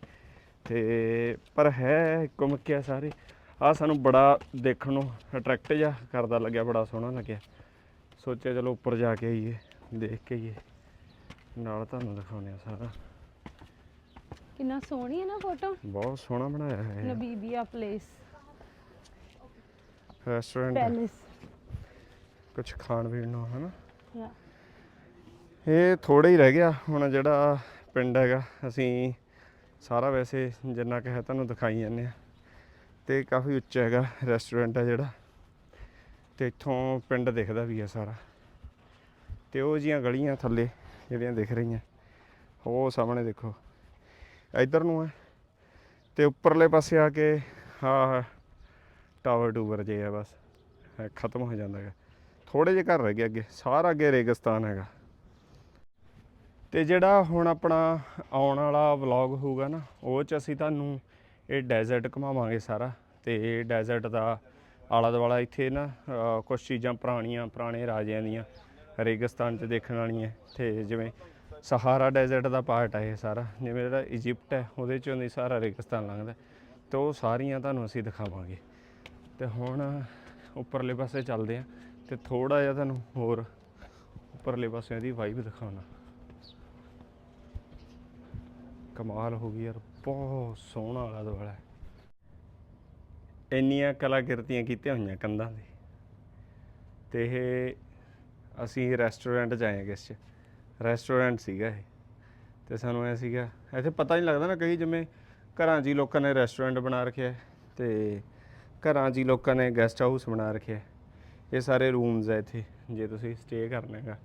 ਤੇ ਪਰ ਹੈ ਕੁਮਕਿਆ ਸਾਰੇ। ਆ ਸਾਨੂੰ ਬੜਾ ਦੇਖਣ ਨੂੰ ਅਟਰੈਕਟ ਜਿਹਾ ਕਰਦਾ ਲੱਗਿਆ ਬੜਾ ਸੋਹਣਾ ਲੱਗਿਆ। ਸੋਚਿਆ ਚਲੋ ਉੱਪਰ ਜਾ ਕੇ ਆਈਏ ਦੇਖ ਕੇ ਆਈਏ। ਨਾਲ ਤੁਹਾਨੂੰ ਦਿਖਾਉਂਦੇ ਆ ਸਾਰਾ। ਕਿੰਨਾ ਸੋਹਣੀ ਹੈ ਨਾ ਫੋਟੋ। ਬਹੁਤ ਸੋਹਣਾ ਬਣਾਇਆ ਹੈ। ਨਬੀਬੀਆ ਪਲੇਸ ਰੈਸਟੋਰੈਂਟ ਪੈਲੇਸ ਕੁਝ ਖਾਣ ਪੀਣ ਨੂੰ ਹਨਾ? ਯਾ ਇਹ ਥੋੜਾ ਹੀ ਰਹਿ ਗਿਆ ਹੁਣ ਜਿਹੜਾ ਪਿੰਡ ਹੈਗਾ ਅਸੀਂ ਸਾਰਾ ਵੈਸੇ ਜਿੰਨਾ ਕਿ ਹੈ ਤੁਹਾਨੂੰ ਦਿਖਾਈ ਜਾਂਦੇ ਆ। ਤੇ ਕਾਫੀ ਉੱਚਾ ਹੈਗਾ ਰੈਸਟੋਰੈਂਟ ਹੈ ਜਿਹੜਾ। ਤੇ ਇੱਥੋਂ ਪਿੰਡ ਦਿਖਦਾ ਵੀ ਹੈ ਸਾਰਾ। ਤੇ ਉਹ ਜੀਆਂ ਗਲੀਆਂ ਥੱਲੇ ਜਿਹੜੀਆਂ ਦਿਖ ਰਹੀਆਂ, ਉਹ ਸਾਹਮਣੇ ਦੇਖੋ। ਇੱਧਰ ਨੂੰ ਹੈ ਤੇ ਉੱਪਰਲੇ ਪਾਸੇ ਆ ਕੇ ਹਾਂ ਟਾਵਰ ਟੂਵਰ ਜੇ ਆ ਬਸ। ਇਹ ਖਤਮ ਹੋ ਜਾਂਦਾ ਹੈਗਾ। ਥੋੜੇ ਜਿਹੇ ਘਰ ਰਹਿ ਗਏ ਅੱਗੇ। ਸਾਰਾ ਅੱਗੇ ਰੇਗਿਸਤਾਨ ਹੈਗਾ। ਤੇ ਜਿਹੜਾ ਹੁਣ ਆਪਣਾ ਆਉਣ ਵਾਲਾ ਵਲੌਗ ਹੋਊਗਾ ਨਾ, ਉਹ ਚ ਅਸੀਂ ਤੁਹਾਨੂੰ ਇਹ ਡੈਜ਼ਰਟ ਘੁਮਾਵਾਂਗੇ ਸਾਰਾ ਤੇ ਡੈਜ਼ਰਟ ਦਾ ਆਲਾ ਦੁਆਲਾ ਇੱਥੇ ਨਾ ਕੁਝ ਚੀਜ਼ਾਂ ਪੁਰਾਣੀਆਂ, ਪੁਰਾਣੇ ਰਾਜਿਆਂ ਦੀਆਂ, ਰੇਗਿਸਤਾਨ 'ਚ ਦੇਖਣ ਵਾਲੀਆਂ, ਤੇ ਜਿਵੇਂ ਸਹਾਰਾ ਡੈਜ਼ਰਟ ਦਾ ਪਾਰਟ ਹੈ ਇਹ ਸਾਰਾ, ਜਿਵੇਂ ਜਿਹੜਾ ਇਜਿਪਟ ਹੈ, ਉਹਦੇ ਚੋਂ ਦੀ ਸਾਰਾ ਰੇਗਿਸਤਾਨ ਲੰਘਦਾ ਤੇ ਉਹ ਸਾਰੀਆਂ ਤੁਹਾਨੂੰ ਅਸੀਂ ਦਿਖਾਵਾਂਗੇ। ਤੇ ਹੁਣ ਉੱਪਰਲੇ ਪਾਸੇ ਚੱਲਦੇ ਆ ਤੇ ਥੋੜਾ ਜਿਹਾ ਤੁਹਾਨੂੰ ਹੋਰ ਉੱਪਰਲੇ ਪਾਸੇ ਦੀ ਵਾਈਬ ਦਿਖਾਉਣਾ। ਕਮਾਲ ਹੋ ਗਈ ਯਾਰ ਬਹੁਤ ਸੋਹਣਾ ਆਲਾ ਦੁਆਲਾ ਹੈ। ਇੰਨੀਆਂ ਕਲਾਕ੍ਰਿਤੀਆਂ ਕੀਤੀਆਂ ਹੋਈਆਂ ਕੰਧਾਂ ਦੀ ਤੇ ਇਹ ਅਸੀਂ ਰੈਸਟੋਰੈਂਟ ਚ ਆਏ ਕਿਸ ਚ। ਰੈਸਟੋਰੈਂਟ ਸੀਗਾ ਇਹ। ਤੇ ਸਾਨੂੰ ਐ ਸੀਗਾ, ਇੱਥੇ ਪਤਾ ਨਹੀਂ ਲੱਗਦਾ ਨਾ ਕਈ ਜਿਵੇਂ ਘਰਾਂ 'ਚ ਹੀ ਲੋਕਾਂ ਨੇ ਰੈਸਟੋਰੈਂਟ ਬਣਾ ਰੱਖਿਆ ਹੈ ਤੇ ਘਰਾਂ 'ਚ ਹੀ ਲੋਕਾਂ ਨੇ ਗੈਸਟ ਹਾਊਸ ਬਣਾ ਰੱਖਿਆ ਇਹ ਸਾਰੇ ਰੂਮਸ ਹੈ ਇੱਥੇ, ਜੇ ਤੁਸੀਂ ਸਟੇ ਕਰਨਾ ਹੈਗਾ।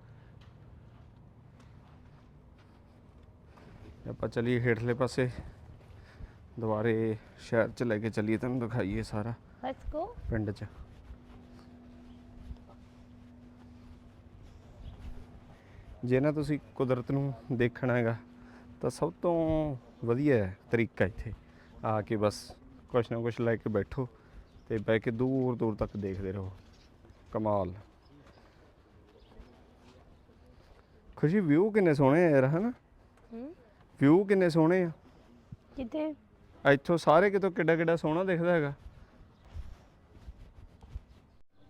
ਆਪਾਂ ਚਲੀਏ ਹੇਠਲੇ ਪਾਸੇ। ਦੁਬਾਰੇ ਸ਼ਹਿਰ ਚ ਲੈ ਕੇ ਚੱਲੀਏ ਤੁਹਾਨੂੰ ਦਿਖਾਈਏ ਸਾਰਾ ਲੈਟਸ ਗੋ ਪਿੰਡ ਚ। ਜੇ ਨਾ ਤੁਸੀਂ ਕੁਦਰਤ ਨੂੰ ਦੇਖਣਾ ਹੈਗਾ ਤਾਂ ਸਭ ਤੋਂ ਵਧੀਆ ਤਰੀਕਾ ਇੱਥੇ ਆ ਕੇ ਬਸ ਕੁਛ ਨਾ ਕੁਛ ਲੈ ਕੇ ਬੈਠੋ ਤੇ ਬਹਿ ਕੇ ਦੂਰ ਦੂਰ ਤੱਕ ਦੇਖਦੇ ਰਹੋ। ਕਮਾਲ। ਖੁਸ਼ੀ ਵਿਊ ਕਿੰਨੇ ਸੋਹਣੇ ਆ ਯਾਰ ਹਨਾ? ਹੂੰ। ਵਿਊ ਕਿੰਨੇ ਸੋਹਣੇ ਆ। ਕਿਤੇ ਇੱਥੋਂ ਸਾਰੇ ਕਿਤੋਂ ਕਿੱਡਾ ਕਿੱਡਾ ਸੋਹਣਾ ਦਿਖਦਾ ਹੈਗਾ।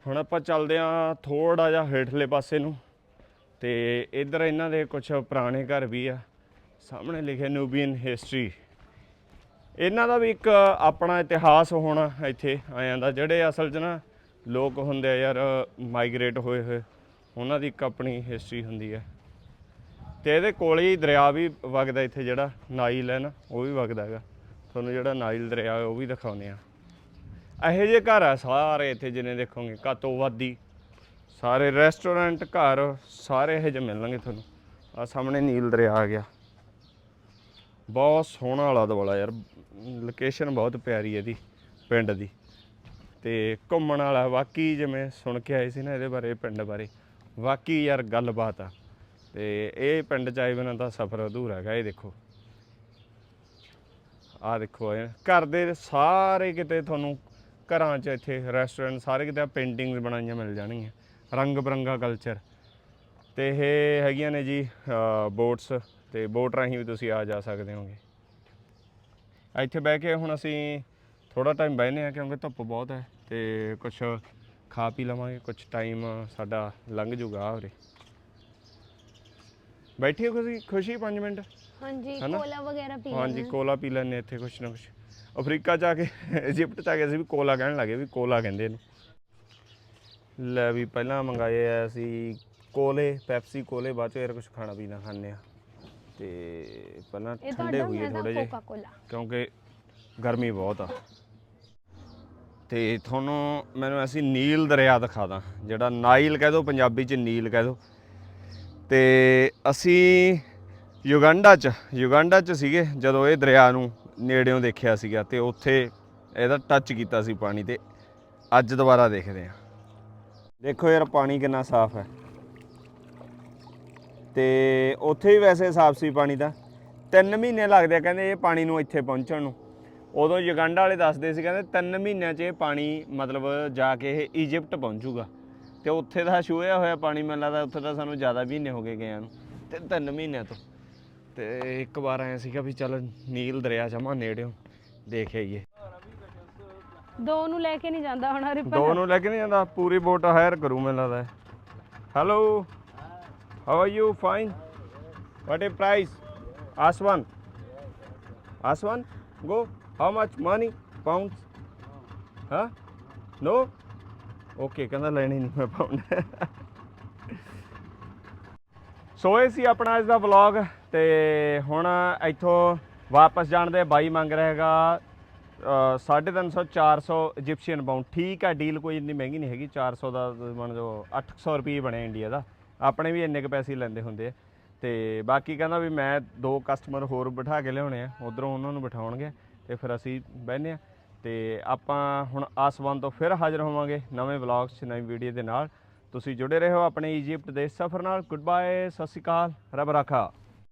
ਹੁਣ ਆਪਾਂ ਚੱਲਦੇ ਆਂ ਥੋੜਾ ਜਿਹਾ ਹੇਠਲੇ ਪਾਸੇ ਨੂੰ ਤੇ ਇੱਧਰ ਇਹਨਾਂ ਦੇ ਕੁਝ ਪੁਰਾਣੇ ਘਰ ਵੀ ਆ, ਸਾਹਮਣੇ ਲਿਖਿਆ ਨੂਬੀਅਨ ਹਿਸਟਰੀ ਇਹਨਾਂ ਦਾ ਵੀ ਇੱਕ ਆਪਣਾ ਇਤਿਹਾਸ ਹੋਣਾ ਇੱਥੇ ਆਇਆਂ ਦਾ ਜਿਹੜੇ ਅਸਲ 'ਚ ਨਾ ਲੋਕ ਹੁੰਦੇ ਆ ਯਾਰ ਮਾਈਗ੍ਰੇਟ ਹੋਏ ਹੋਏ, ਉਹਨਾਂ ਦੀ ਇੱਕ ਆਪਣੀ ਹਿਸਟਰੀ ਹੁੰਦੀ ਹੈ ਤੇ ਇਹਦੇ ਕੋਲ ਹੀ ਦਰਿਆ ਵੀ ਵਗਦਾ ਇੱਥੇ ਜਿਹੜਾ, ਨਾਈਲ ਹੈ ਨਾ, ਉਹ ਵੀ ਵਗਦਾ ਹੈਗਾ। ਤੁਹਾਨੂੰ ਜਿਹੜਾ ਨਾਈਲ ਦਰਿਆ ਉਹ ਵੀ ਦਿਖਾਉਂਦੇ ਆ ਇਹੋ ਜਿਹੇ ਘਰ ਆ ਸਾਰੇ ਇੱਥੇ ਜਿੰਨੇ ਦੇਖੋਗੇ ਕਾਤੋਵਾਦੀ ਸਾਰੇ ਰੈਸਟੋਰੈਂਟ ਘਰ, ਸਾਰੇ ਇਹੋ ਜਿਹੇ ਮਿਲਣਗੇ ਤੁਹਾਨੂੰ। ਆ ਸਾਹਮਣੇ ਨੀਲ ਦਰਿਆ ਆ ਗਿਆ। ਬਹੁਤ ਸੋਹਣਾ ਵਾਲਾ ਦੁਆਲਾ ਯਾਰ ਲੋਕੇਸ਼ਨ ਬਹੁਤ ਪਿਆਰੀ ਹੈ ਇਹਦੀ, ਪਿੰਡ ਦੀ। ਤੇ ਘੁੰਮਣ ਵਾਲਾ ਵਾਕਈ ਜਿਵੇਂ ਸੁਣ ਕੇ ਆਏ ਸੀ ਨਾ ਇਹਦੇ ਬਾਰੇ, ਪਿੰਡ ਬਾਰੇ ਵਾਕਈ ਯਾਰ ਗੱਲਬਾਤ ਆ। ਤੇ ਇਹ ਪਿੰਡ ਚ ਆਏ ਬਿਨਾਂ ਤਾਂ ਸਫ਼ਰ ਅਧੂਰਾ ਹੈਗਾ, ਇਹ ਦੇਖੋ। ਆ ਦੇਖੋ ਇਹ, ਘਰ ਦੇ ਸਾਰੇ ਕਿਤੇ ਤੁਹਾਨੂੰ ਘਰਾਂ 'ਚ ਇੱਥੇ ਰੈਸਟੋਰੈਂਟ ਸਾਰੇ ਕਿਤੇ ਪੇਂਟਿੰਗਸ ਬਣਾਈਆਂ ਮਿਲ ਜਾਣਗੀਆਂ, ਰੰਗ ਬਰੰਗਾ ਕਲਚਰ ਤੇ ਇਹ ਹੈਗੀਆਂ ਨੇ ਜੀ ਬੋਟਸ ਤੇ ਬੋਟ ਰਾਹੀਂ ਵੀ ਤੁਸੀਂ ਆ ਜਾ ਸਕਦੇ ਹੋਗੇ। ਇੱਥੇ ਬਹਿ ਕੇ ਹੁਣ ਅਸੀਂ ਥੋੜਾ ਟਾਈਮ ਬਹਿਨੇ ਆ ਕਿਉਂਕਿ ਧੁੱਪ ਬਹੁਤ ਹੈ, ਤੇ ਕੁਝ ਖਾ ਪੀ ਲਵਾਂਗੇ ਕੁਝ ਟਾਈਮ ਸਾਡਾ ਲੰਘ ਜੂਗਾ ਉਰੇ। ਬੈਠੀ ਹੋ ਖੁਸ਼ੀ ਖੁਸ਼ੀ 5 ਮਿੰਟ। ਹਾਂਜੀ ਹਨਾ? ਕੋਲਾ ਵਗੈਰਾ ਪੀ ਹਾਂਜੀ ਲੈਣਾ ਕੋਲਾ ਪੀ ਲੈਣੇ ਇੱਥੇ ਕੁਛ ਨਾ ਕੁਛ। ਅਫਰੀਕਾ ਚ ਆ ਕੇ ਇਜਿਪਟ ਚ ਆ ਕੇ ਅਸੀਂ ਵੀ ਕੋਲਾ ਕਹਿਣ ਲੱਗੇ ਵੀ ਕੋਲਾ ਕਹਿੰਦੇ ਇਹਨੂੰ। ਲੈ ਵੀ ਪਹਿਲਾਂ ਮੰਗਾਏ ਆ ਅਸੀਂ ਕੋਲੇ ਪੈਪਸੀ ਕੋਲੇ ਬਾਅਦ ਚ ਯਾਰ ਕੁਝ ਖਾਣਾ ਪੀਣਾ ਖਾਣੇ ਆ ਤੇ ਪਹਿਲਾਂ ਇਹ ਠੰਡੇ ਤੁਹਾਡਾ ਹੋਈਏ ਮੈਂ ਥੋੜੇ ਜਿਹੇ ਕੋਕਾ ਕੋਲਾ ਕਿਉਂਕਿ ਗਰਮੀ ਬਹੁਤ ਆ। ਤੇ ਤੁਹਾਨੂੰ ਮੈਨੂੰ ਅਸੀਂ ਨੀਲ ਦਰਿਆ ਦਿਖਾ ਦਾਂ ਜਿਹੜਾ ਨਾਈਲ ਕਹਿ ਦੋ ਪੰਜਾਬੀ ਚ ਨੀਲ ਕਹਿ ਦੋ। ਤੇ ਅਸੀਂ ਯੁਗੰਡਾ ਚ ਯੁਗੰਡਾ ਚ ਸੀਗੇ ਜਦੋਂ ਇਹ ਦਰਿਆ ਨੂੰ ਨੇੜਿਓਂ ਦੇਖਿਆ ਸੀਗਾ ਤੇ ਉੱਥੇ ਇਹਦਾ ਟੱਚ ਕੀਤਾ ਸੀ ਪਾਣੀ ਤੇ। ਅੱਜ ਦੁਬਾਰਾ ਦੇਖਦੇ ਆ ਦੇਖੋ ਯਾਰ ਪਾਣੀ ਕਿੰਨਾ ਸਾਫ਼ ਹੈ। ਤੇ ਉੱਥੇ ਵੀ ਵੈਸੇ ਸਾਫ਼ ਸੀ ਪਾਣੀ ਦਾ ਤਿੰਨ ਮਹੀਨੇ ਲੱਗਦੇ ਆ ਕਹਿੰਦੇ ਇਹ ਪਾਣੀ ਨੂੰ ਇੱਥੇ ਪਹੁੰਚਣ ਨੂੰ। ਉਦੋਂ ਯੁਗੰਡਾ ਵਾਲੇ ਦੱਸਦੇ ਸੀ ਕਹਿੰਦੇ ਤਿੰਨ ਮਹੀਨਿਆਂ 'ਚ ਇਹ ਪਾਣੀ ਮਤਲਬ ਜਾ ਕੇ ਇਹ ਇਜਿਪਟ ਪਹੁੰਚੂਗਾ। ਤੇ ਉੱਥੇ ਦਾ ਛੂਇਆ ਹੋਇਆ ਪਾਣੀ ਮੈਨੂੰ ਲੱਗਦਾ ਉੱਥੇ ਤਾਂ ਸਾਨੂੰ ਜ਼ਿਆਦਾ ਮਹੀਨੇ ਹੋ ਗਏ ਗਿਆਂ ਨੂੰ। ਤੇ ਤਿੰਨ ਮਹੀਨਿਆਂ ਤੋਂ। ਤੇ ਇੱਕ ਵਾਰ ਆਇਆ ਸੀਗਾ ਵੀ ਚੱਲ ਨੀਲ ਦਰਿਆ ਜਮਾ ਨੇੜਿਓਂ ਦੇਖ ਆਈਏ ਦੋ ਨੂੰ ਲੈ ਕੇ ਨਹੀਂ ਜਾਂਦਾ ਹੁਣ ਰਿਪਨ। ਦੋ ਨੂੰ ਲੈ ਕੇ ਨਹੀਂ ਜਾਂਦਾ ਪੂਰੀ ਬੋਟ ਹਾਇਰ ਕਰੂ ਮੈਨੂੰ ਲੱਗਦਾ hello how are you fine what is price Aswan Aswan go how much money pounds ਹਾਂ ਨੋ ਓਕੇ ਕਹਿੰਦਾ ਲੈਣੀ ਨਹੀਂ ਮੈਂ ਪਾਉਂਡ ਸੋ ਇਹ ਸੀ ਆਪਣਾ ਅੱਜ ਦਾ ਵਲੌਗ ਤੇ ਹੁਣ ਇੱਥੋਂ ਵਾਪਸ ਜਾਣ ਦੇ ਬਾਈ ਮੰਗ ਰਿਹਾ ਹੈਗਾ ਅ, 350 400 ਇਜਿਪਸ਼ੀਅਨ ਪਾਉਂਡ ਠੀਕ ਆ ਡੀਲ ਕੋਈ ਇੰਨੀ ਮਹਿੰਗੀ ਨਹੀਂ ਹੈਗੀ 400 ਦਾ ਮੰਨ ਜੋ 800 ਰੁਪਏ ਬਣੇ ਇੰਡੀਆ ਦਾ। ਆਪਣੇ ਵੀ ਇੰਨੇ ਕ ਪੈਸੇ ਲੈਂਦੇ ਹੁੰਦੇ ਆ। ਤੇ ਬਾਕੀ ਕਹਿੰਦਾ ਵੀ ਮੈਂ ਦੋ ਕਸਟਮਰ ਹੋਰ ਬਿਠਾ ਕੇ ਲਿਆਉਣੇ ਆ ਉਧਰੋਂ ਉਹਨਾਂ ਨੂੰ ਬਿਠਾਉਣਗੇ ਤੇ ਫਿਰ ਅਸੀਂ ਬਹਿਨੇ ਆ। ਤੇ ਆਪਾਂ ਹੁਣ ਆਸਮਾਨ ਤੋਂ ਫਿਰ ਹਾਜ਼ਰ ਹੋਵਾਂਗੇ ਨਵੇਂ ਵਲੌਗਸ 'ਚ ਨਵੀਂ ਵੀਡੀਓ ਦੇ ਨਾਲ। ਤੁਸੀਂ ਜੁੜੇ ਰਹੋ ਆਪਣੇ ਇਜਿਪਟ ਦੇ ਸਫ਼ਰ ਨਾਲ। ਗੁੱਡ ਬਾਏ ਸਤਿ ਸ਼੍ਰੀ ਅਕਾਲ ਰੱਬ ਰਾਖਾ।